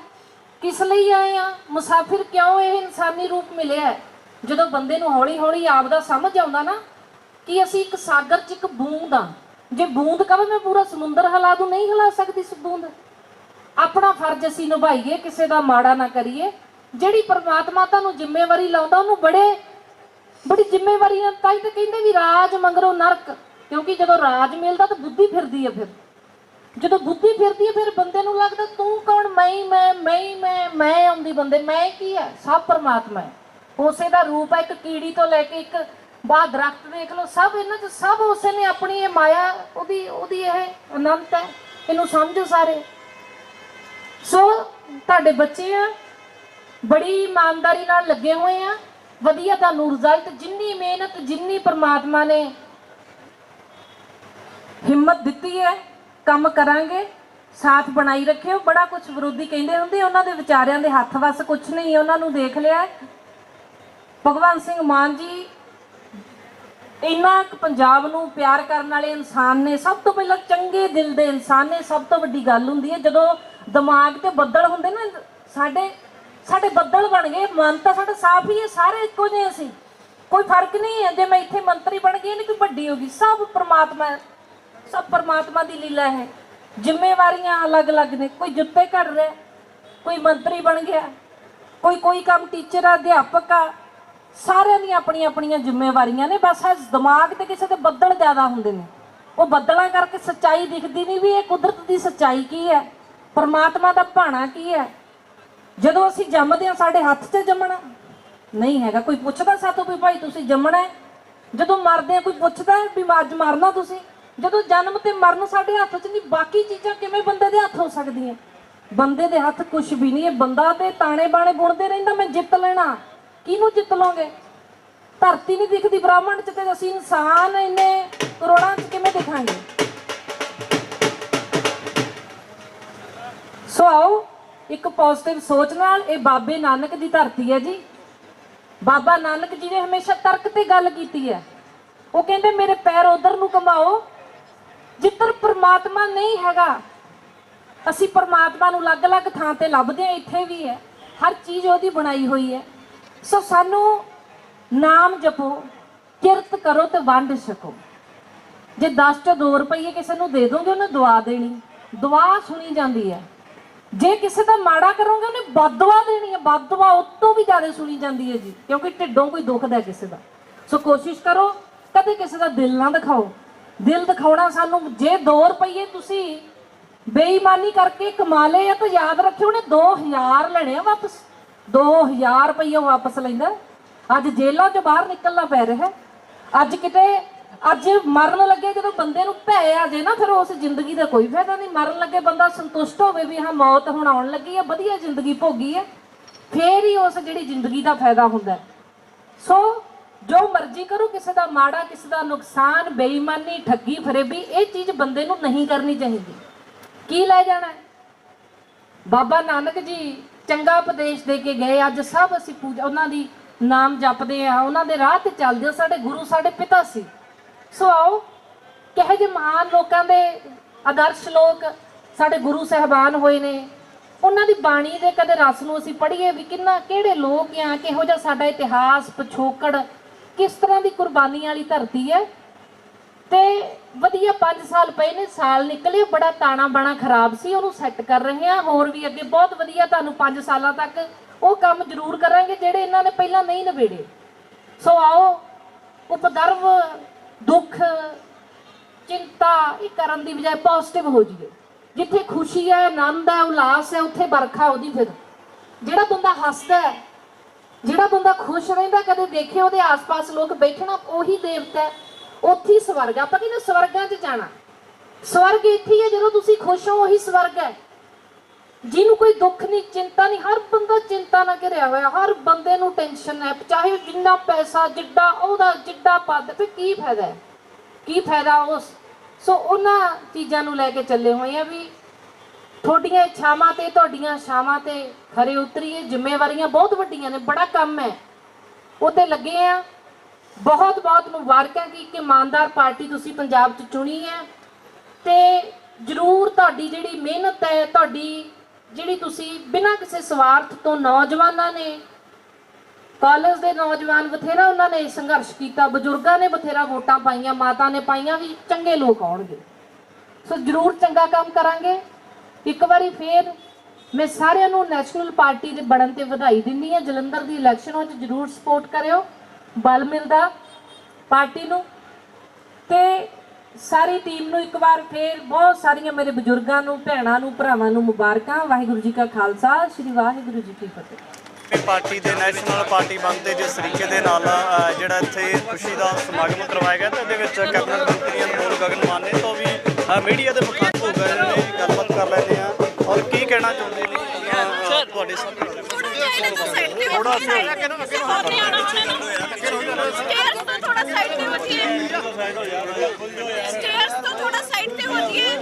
S4: ਕਿਸ ਲਈ ਆਏ ਆ? ਮੁਸਾਫਿਰ ਕਿਉਂ ਇਹ ਇਨਸਾਨੀ ਰੂਪ ਮਿਲਿਆ ਹੈ? ਜਦੋਂ ਬੰਦੇ ਨੂੰ ਹੌਲੀ ਹੌਲੀ ਆਪ ਦਾ ਸਮਝ ਆਉਂਦਾ ਨਾ, ਕਿ ਅਸੀਂ ਇੱਕ ਸਾਗਰ 'ਚ ਇੱਕ ਬੂੰਦ ਆ। ਜੇ ਬੂੰਦ ਕਵੇ ਮੈਂ ਪੂਰਾ ਸਮੁੰਦਰ ਹਿਲਾ ਦੂੰ, ਨਹੀਂ ਹਿਲਾ ਸਕਦੀ ਬੂੰਦ। ਆਪਣਾ ਫਰਜ਼ ਅਸੀਂ ਨਿਭਾਈਏ, ਕਿਸੇ ਦਾ ਮਾੜਾ ਨਾ ਕਰੀਏ। ਜਿਹੜੀ ਪਰਮਾਤਮਾ ਤੁਹਾਨੂੰ ਜ਼ਿੰਮੇਵਾਰੀ ਲਾਉਂਦਾ, ਉਹਨੂੰ ਬੜੇ, ਬੜੀ ਜ਼ਿੰਮੇਵਾਰੀ ਤਾਂ ਹੀ ਤਾਂ ਕਹਿੰਦੇ ਵੀ ਰਾਜ ਮੰਗਰੋ ਨਰਕ। ਕਿਉਂਕਿ ਜਦੋਂ ਰਾਜ ਮਿਲਦਾ ਤਾਂ ਬੁੱਧੀ ਫਿਰਦੀ ਹੈ ਫਿਰ। ਜਦੋਂ ਬੁੱਧੀ ਫਿਰਦੀ ਹੈ ਫਿਰ ਬੰਦੇ ਨੂੰ ਲੱਗਦਾ, ਤੂੰ ਕੌਣ? ਮੈਂ ਹੀ, ਮੈਂ ਮੈਂ ਹੀ, ਮੈਂ ਮੈਂ ਆਉਂਦੀ ਬੰਦੇ, ਮੈਂ ਕੀ ਹੈ ਸਭ ਪਰਮਾਤਮਾ ਹੈ। ਉਸੇ ਦਾ ਰੂਪ ਹੈ ਇੱਕ ਕੀੜੀ ਤੋਂ ਲੈ ਕੇ ਇੱਕ ਬਾਹਰ ਦਰਖਤ ਦੇਖ ਲਓ, ਸਭ ਇਹਨਾਂ 'ਚ, ਸਭ ਉਸੇ ਨੇ ਆਪਣੀ ਇਹ ਮਾਇਆ, ਉਹਦੀ ਉਹਦੀ ਇਹ ਅਨੰਤ ਹੈ, ਇਹਨੂੰ ਸਮਝੋ ਸਾਰੇ। ਸੋ ਤੁਹਾਡੇ ਬੱਚੇ ਆ, ਬੜੀ ਇਮਾਨਦਾਰੀ ਨਾਲ ਲੱਗੇ ਹੋਏ ਆ, ਵਧੀਆ ਤੁਹਾਨੂੰ ਰਿਜ਼ਲਟ ਜਿੰਨੀ ਮਿਹਨਤ, ਜਿੰਨੀ ਪਰਮਾਤਮਾ ਨੇ ਹਿੰਮਤ ਦਿੱਤੀ ਹੈ, ਕੰਮ ਕਰਾਂਗੇ, ਸਾਥ ਬਣਾਈ ਰੱਖਿਓ। ਬੜਾ ਕੁਝ ਵਿਰੋਧੀ ਕਹਿੰਦੇ ਹੁੰਦੇ, ਉਹਨਾਂ ਦੇ ਵਿਚਾਰਿਆਂ ਦੇ ਹੱਥ ਵਸ ਕੁਝ ਨਹੀਂ, ਉਹਨਾਂ ਨੂੰ ਦੇਖ ਲਿਆ। ਭਗਵੰਤ ਸਿੰਘ ਮਾਨ ਜੀ ਇੰਨਾ ਕੁ ਪੰਜਾਬ ਨੂੰ ਪਿਆਰ ਕਰਨ ਵਾਲੇ ਇਨਸਾਨ ਨੇ, ਸਭ ਤੋਂ ਪਹਿਲਾਂ ਚੰਗੇ ਦਿਲ ਦੇ ਇਨਸਾਨ ਨੇ ਸਭ ਤੋਂ ਵੱਡੀ ਗੱਲ ਹੁੰਦੀ ਹੈ, ਜਦੋਂ ਦਿਮਾਗ ਤੇ ਬੱਦਲ ਹੁੰਦੇ ਨਾ, ਸਾਡੇ ਸਾਡੇ ਬੱਦਲ ਬਣ ਗਏ, ਮਨ ਤਾਂ ਸਾਡਾ ਸਾਫ਼ ਹੀ ਹੈ, ਸਾਰੇ ਇੱਕੋ ਜਿਹੇ ਸੀ। ਕੋਈ ਫ਼ਰਕ ਨਹੀਂ ਹੈ, ਜੇ ਮੈਂ ਇੱਥੇ ਮੰਤਰੀ ਬਣ ਗਈ ਨਹੀਂ ਕੋਈ ਵੱਡੀ ਹੋ ਗਈ। ਸਭ ਪਰਮਾਤਮਾ ਸਭ ਪਰਮਾਤਮਾ ਦੀ ਲੀਲਾ ਹੈ। ਜ਼ਿੰਮੇਵਾਰੀਆਂ ਅਲੱਗ-ਅਲੱਗ ਨੇ, ਕੋਈ ਜੁੱਤੇ ਘੜ ਰਿਹਾ, ਕੋਈ ਮੰਤਰੀ ਬਣ ਗਿਆ, ਕੋਈ ਕੋਈ ਕੰਮ ਟੀਚਰ ਆ ਅਧਿਆਪਕ ਆ ਸਾਰਿਆਂ ਦੀਆਂ ਆਪਣੀਆਂ ਆਪਣੀਆਂ ਜ਼ਿੰਮੇਵਾਰੀਆਂ ਨੇ, ਬਸ ਆ ਦਿਮਾਗ ਤੇ ਕਿਸੇ ਦੇ ਬੱਦਲ ਜ਼ਿਆਦਾ ਹੁੰਦੇ ਨੇ। ਉਹ ਬੱਦਲਾਂ ਕਰਕੇ ਸੱਚਾਈ ਦਿਖਦੀ ਨਹੀਂ ਵੀ ਇਹ ਕੁਦਰਤ ਦੀ ਸੱਚਾਈ ਕੀ ਹੈ, ਪਰਮਾਤਮਾ ਦਾ ਭਾਣਾ ਕੀ ਹੈ। ਜਦੋਂ ਅਸੀਂ ਜੰਮਦੇ ਹਾਂ, ਸਾਡੇ ਹੱਥ 'ਚ ਜੰਮਣਾ। ਨਹੀਂ ਹੈਗਾ, ਕੋਈ ਪੁੱਛਦਾ ਸਾਤੋਂ ਵੀ ਭਾਈ ਤੁਸੀਂ ਜੰਮਣਾ ਜਦੋਂ ਮਰਦੇ ਆ ਕੋਈ ਪੁੱਛਦਾ ਵੀ ਅੱਜ ਮਰਨਾ ਤੁਸੀਂ? ਜਦੋਂ ਜਨਮ ਤੇ ਮਰਨ ਸਾਡੇ ਹੱਥ 'ਚ ਨਹੀਂ, ਬਾਕੀ ਚੀਜ਼ਾਂ ਕਿਵੇਂ ਬੰਦੇ ਦੇ ਹੱਥ ਹੋ ਸਕਦੀਆਂ? ਬੰਦੇ ਦੇ ਹੱਥ ਕੁਝ ਵੀ ਨਹੀਂ ਇਹ ਬੰਦਾ ਤੇ ਤਾਣੇ ਬਾਣੇ ਬੁਣਦੇ ਰਹਿੰਦਾ, ਮੈਂ ਜਿੱਤ ਲੈਣਾ। ਕਿਹਨੂੰ ਜਿੱਤ ਲਓਗੇ ਧਰਤੀ ਨਹੀਂ ਦਿਖਦੀ, ਬ੍ਰਾਹਮਣ 'ਚ ਤੇ ਅਸੀਂ ਇਨਸਾਨ ਇੰਨੇ ਕਰੋੜਾਂ 'ਚ ਕਿਵੇਂ ਦਿਖਾਂਗੇ? ਸੋ ਆਓ, ਇੱਕ ਪੋਜ਼ਿਟਿਵ ਸੋਚ ਨਾਲ ਇਹ ਬਾਬੇ ਨਾਨਕ ਦੀ ਧਰਤੀ ਹੈ ਜੀ। ਬਾਬਾ ਨਾਨਕ ਜੀ ਨੇ ਹਮੇਸ਼ਾ ਤਰਕ ਤੇ ਗੱਲ ਕੀਤੀ ਹੈ। ਉਹ ਕਹਿੰਦੇ, ਮੇਰੇ ਪੈਰ ਉਧਰ ਨੂੰ ਕਮਾਓ ਜਿੱਧਰ ਪਰਮਾਤਮਾ ਨਹੀਂ ਹੈਗਾ, ਅਸੀਂ ਪਰਮਾਤਮਾ ਨੂੰ ਅਲੱਗ-ਅਲੱਗ ਥਾਂ ਤੇ ਲੱਭਦੇ ਹਾਂ, ਇੱਥੇ ਵੀ ਹੈ। ਹਰ ਚੀਜ਼ ਉਹਦੀ ਬਣਾਈ ਹੋਈ ਹੈ। ਸੋ ਸਾਨੂੰ ਨਾਮ ਜਪੋ, ਕਿਰਤ ਕਰੋ ਤੇ ਵੰਡ ਸਕੋ ਜੇ 10 ਚੋਂ 2 ਰੁਪਏ ਕਿਸੇ ਨੂੰ ਦੇ ਦੋਗੇ, ਉਹਨੇ ਦੁਆ ਦੇਣੀ। ਦੁਆ ਸੁਣੀ ਜਾਂਦੀ ਹੈ। ਜੇ ਕਿਸੇ ਦਾ ਮਾੜਾ ਕਰੋਗੇ, ਉਹਨੇ ਬਦਦੁਆ ਦੇਣੀ ਹੈ। ਬਦਦੁਆ ਉਸ ਤੋਂ ਵੀ ਜ਼ਿਆਦਾ ਸੁਣੀ ਜਾਂਦੀ ਹੈ ਜੀ, ਕਿਉਂਕਿ ਢਿੱਡੋਂ ਕੋਈ ਦੁਖਦਾ ਹੈ ਕਿਸੇ ਦਾ। ਸੋ ਕੋਸ਼ਿਸ਼ ਕਰੋ, ਕਦੇ ਕਿਸੇ ਦਾ ਦਿਲ ਨਾ ਦਿਖਾਓ। ਦਿਲ ਦਿਖਾਉਣਾ ਸਾਨੂੰ, ਜੇ 2 ਰੁਪਏ ਤੁਸੀਂ ਬੇਈਮਾਨੀ ਕਰਕੇ ਕਮਾ ਲਏ ਆ, ਤਾਂ ਯਾਦ ਰੱਖਿਓ, ਉਹਨੇ 2000 ਲੈਣੇ ਆ ਵਾਪਸ। 2000 ਰੁਪਏ ਵਾਪਸ ਲੈਂਦਾ। ਅੱਜ ਜੇਲ੍ਹਾਂ ਚੋਂ ਬਾਹਰ ਨਿਕਲਣਾ ਪੈ ਰਿਹਾ ਅੱਜ ਕਿਤੇ, ਅੱਜ ਮਰਨ ਲੱਗੇ ਜਦੋਂ ਬੰਦੇ ਨੂੰ ਭੈ ਆ ਜੇ ਨਾ, ਫਿਰ ਉਸ ਜ਼ਿੰਦਗੀ ਦਾ ਕੋਈ ਫਾਇਦਾ ਨਹੀਂ। ਮਰਨ ਲੱਗੇ ਬੰਦਾ ਸੰਤੁਸ਼ਟ ਹੋਵੇ ਵੀ ਹਾਂ, ਮੌਤ ਹੁਣ ਆਉਣ ਲੱਗੀ ਹੈ, ਵਧੀਆ ਜ਼ਿੰਦਗੀ ਭੋਗੀ ਹੈ। ਫੇਰ ਹੀ ਉਸ ਜਿਹੜੀ ਜ਼ਿੰਦਗੀ ਦਾ ਫਾਇਦਾ ਹੁੰਦਾ ਸੋ, ਜੋ ਮਰਜ਼ੀ ਕਰੋ, ਕਿਸੇ ਦਾ ਮਾੜਾ, ਕਿਸੇ ਦਾ ਨੁਕਸਾਨ, ਬੇਈਮਾਨੀ, ਠੱਗੀ, ਫਰੇਬੀ, ਇਹ ਚੀਜ਼ ਬੰਦੇ ਨੂੰ ਨਹੀਂ ਕਰਨੀ ਚਾਹੀਦੀ। ਕੀ ਲੈ ਜਾਣਾ ਬਾਬਾ ਨਾਨਕ ਜੀ ਚੰਗਾ ਉਪਦੇਸ਼ ਦੇ ਕੇ ਗਏ। ਅੱਜ ਸਭ ਅਸੀਂ ਪੂਜਾ, ਉਹਨਾਂ ਦੀ ਨਾਮ ਜਪਦੇ ਆ ਉਹਨਾਂ ਦੇ ਰਾਹ ਤੇ ਚੱਲਦੇ ਆ ਸਾਡੇ ਗੁਰੂ, ਸਾਡੇ ਪਿਤਾ ਸੀ। ਸੋ ਆਓ, ਕਿਹੋ ਜਿਹੇ ਮਹਾਨ ਲੋਕਾਂ ਦੇ ਆਦਰਸ਼ ਲੋਕ ਸਾਡੇ ਗੁਰੂ ਸਹਿਬਾਨ ਹੋਏ ਨੇ। ਉਹਨਾਂ ਦੀ ਬਾਣੀ ਦੇ ਕਦੇ ਰਸ ਨੂੰ ਅਸੀਂ ਪੜ੍ਹੀਏ ਵੀ ਕਿੰਨਾ, ਕਿਹੜੇ ਲੋਕ ਆ, ਕਿਹੋ ਜਿਹਾ ਸਾਡਾ ਇਤਿਹਾਸ, ਪਿਛੋਕੜ, ਕਿਸ ਤਰ੍ਹਾਂ ਦੀ ਕੁਰਬਾਨੀ ਵਾਲੀ ਧਰਤੀ ਹੈ। ਤੇ ਵਧੀਆ 5 ਸਾਲ ਪਏ ਨੇ, ਸਾਲ ਨਿਕਲੇ, ਬੜਾ ਤਾਣਾ ਬਾਣਾ ਖਰਾਬ ਸੀ, ਉਹਨੂੰ ਸੈੱਟ ਕਰ ਰਹੇ ਆ ਹੋਰ ਵੀ ਅੱਗੇ ਬਹੁਤ ਵਧੀਆ ਤੁਹਾਨੂੰ 5 ਸਾਲਾਂ ਤੱਕ ਉਹ ਕੰਮ ਜ਼ਰੂਰ ਕਰਾਂਗੇ, ਜਿਹੜੇ ਇਹਨਾਂ ਨੇ ਪਹਿਲਾਂ ਨਹੀਂ ਨਿਬੇੜੇ। ਸੋ ਆਓ ਉਪਦਰਵ ਦੁੱਖ, ਚਿੰਤਾ, ਇਹ ਕਰਨ ਦੀ ਬਜਾਏ ਪੋਜ਼ਿਟਿਵ ਹੋ ਜਾਈਏ। ਜਿੱਥੇ ਖੁਸ਼ੀ ਹੈ, ਆਨੰਦ ਹੈ, ਉਲਾਸ ਹੈ, ਉੱਥੇ ਵਰਖਾ ਉਹਦੀ ਫਿਰ। ਜਿਹੜਾ ਬੰਦਾ ਹੱਸਦਾ ਹੈ, ਜਿਹੜਾ ਬੰਦਾ ਖੁਸ਼ ਰਹਿੰਦਾ, ਕਦੇ ਦੇਖਿਓ ਉਹਦੇ ਆਸ-ਪਾਸ ਲੋਕ ਬੈਠਣਾ, ਉਹੀ ਦੇਵਤਾ ਹੈ। ਉੱਥੇ ਹੀ ਸਵਰਗ ਆਪਾਂ ਕਹਿੰਦੇ ਸਵਰਗਾਂ 'ਚ ਜਾਣਾ। ਸਵਰਗ ਇੱਥੇ ਹੀ ਹੈ ਜਦੋਂ ਤੁਸੀਂ ਖੁਸ਼ ਹੋ, ਉਹੀ ਸਵਰਗ ਹੈ। ਜਿਹਨੂੰ ਕੋਈ ਦੁੱਖ ਨਹੀਂ, ਚਿੰਤਾ ਨਹੀਂ, ਹਰ ਬੰਦਾ ਚਿੰਤਾ ਨਾਲ ਘਿਰਿਆ ਹੋਇਆ। ਹਰ ਬੰਦੇ ਨੂੰ ਟੈਨਸ਼ਨ ਹੈ, ਚਾਹੇ ਜਿੰਨਾ ਪੈਸਾ, ਜਿੱਡਾ, ਉਹਦਾ ਜਿੱਡਾ ਪਦ, ਤੇ ਕੀ ਫਾਇਦਾ ਹੈ? ਕੀ ਫਾਇਦਾ ਉਸ? ਸੋ ਉਹਨਾਂ ਚੀਜ਼ਾਂ ਨੂੰ ਲੈ ਕੇ ਚੱਲੇ ਹੋਏ ਆ ਵੀ ਤੁਹਾਡੀਆਂ ਇੱਛਾਵਾਂ ਤੇ, ਤੁਹਾਡੀਆਂ ਛਾਵਾਂ ਤੇ ਖਰੇ ਉਤਰੀਏ। ਜ਼ਿੰਮੇਵਾਰੀਆਂ ਬਹੁਤ ਵੱਡੀਆਂ ਨੇ, ਬੜਾ ਕੰਮ ਹੈ। ਉਹਤੇ ਲੱਗੇ ਆ। ਬਹੁਤ ਬਹੁਤ ਮੁਬਾਰਕਾਂ ਕਿ ਇੱਕ ਇਮਾਨਦਾਰ ਪਾਰਟੀ ਤੁਸੀਂ ਪੰਜਾਬ 'ਚ ਚੁਣੀ ਹੈ। ਤੇ ਜ਼ਰੂਰ ਤੁਹਾਡੀ ਜਿਹੜੀ ਮਿਹਨਤ ਹੈ, ਤੁਹਾਡੀ ਜਿਹੜੀ ਤੁਸੀਂ ਬਿਨਾਂ ਕਿਸੇ ਸਵਾਰਥ ਤੋਂ ਨੌਜਵਾਨਾਂ ਨੇ, ਕਾਲਜ ਦੇ ਨੌਜਵਾਨ ਬਥੇਰਾ ਉਹਨਾਂ ਨੇ ਸੰਘਰਸ਼ ਕੀਤਾ, ਬਜ਼ੁਰਗਾਂ ਨੇ ਬਥੇਰਾ ਵੋਟਾਂ ਪਾਈਆਂ, ਮਾਤਾ ਨੇ ਪਾਈਆਂ ਵੀ, ਚੰਗੇ ਲੋਕ ਆਉਣਗੇ। ਸੋ ਜ਼ਰੂਰ ਚੰਗਾ ਕੰਮ ਕਰਾਂਗੇ। ਇੱਕ ਵਾਰੀ ਫੇਰ ਮੈਂ ਸਾਰਿਆਂ ਨੂੰ ਨੈਸ਼ਨਲ ਪਾਰਟੀ ਦੇ ਬਣਨ ਤੇ ਵਧਾਈ ਦਿੰਦੀ ਹਾਂ। ਜਲੰਧਰ ਦੀ ਇਲੈਕਸ਼ਨ 'ਚ ਜ਼ਰੂਰ ਸਪੋਰਟ ਕਰਿਓ। ਬਲ ਮਿਲਦਾ ਪਾਰਟੀ ਨੂੰ ਤੇ
S5: ਸਾਰੀ ਟੀਮ ਨੂੰ ਇੱਕ ਵਾਰ ਫੇਰ ਬਹੁਤ ਸਾਰੀਆਂ ਮੇਰੇ ਬਜ਼ੁਰਗਾਂ ਨੂੰ ਭੈਣਾਂ ਨੂੰ ਭਰਾਵਾਂ ਨੂੰ ਮੁਬਾਰਕਾਂ। ਵਾਹਿਗੁਰੂ ਜੀ ਕਾ ਖਾਲਸਾ ਸ੍ਰੀ ਵਾਹਿਗੁਰੂ ਜੀ ਕੀ ਫਤਿਹ।
S1: ਇਹ ਪਾਰਟੀ ਦੇ ਨੈਸ਼ਨਲ ਪਾਰਟੀ ਬਣਦੇ ਜਿਸ ਤਰੀਕੇ ਦੇ ਨਾਲ ਜਿਹੜਾ ਇੱਥੇ ਖੁਸ਼ੀ ਦਾ ਸਮਾਗਮ ਕਰਵਾਇਆ ਗਿਆ ਤੇ ਉਹਦੇ ਵਿੱਚ ਕੈਬਨਿਟ ਮੰਤਰੀ ਅਨਮੋਲ ਗਗਨ ਮਾਨ ਨੇ ਤੋਂ ਵੀ ਮੀਡੀਆ ਦੇ ਮੁਖਾਤਬ ਹੋ ਗਏ ਨੇ ਗੱਲਬਾਤ ਕਰ ਲੈਂਦੇ ਆ ਔਰ ਕੀ ਕਹਿਣਾ ਚਾਹੁੰਦੇ ਨੇ? ਤੁਹਾਡੇ ਸਾਹਮਣੇ।
S2: ਥੋੜਾ ਸਾਹਮਣੇ ਆਣਾ ਉਹਨਾਂ ਨੂੰ ਸਟੇਅਰਸ ਤੋਂ ਥੋੜਾ ਸਾਈਡ ਤੇ ਹੋ ਜਾਈਏ ਸਟੇਅਰਸ ਤੋਂ ਥੋੜਾ ਸਾਈਡ ਤੇ ਹੋ ਜਾਈਏ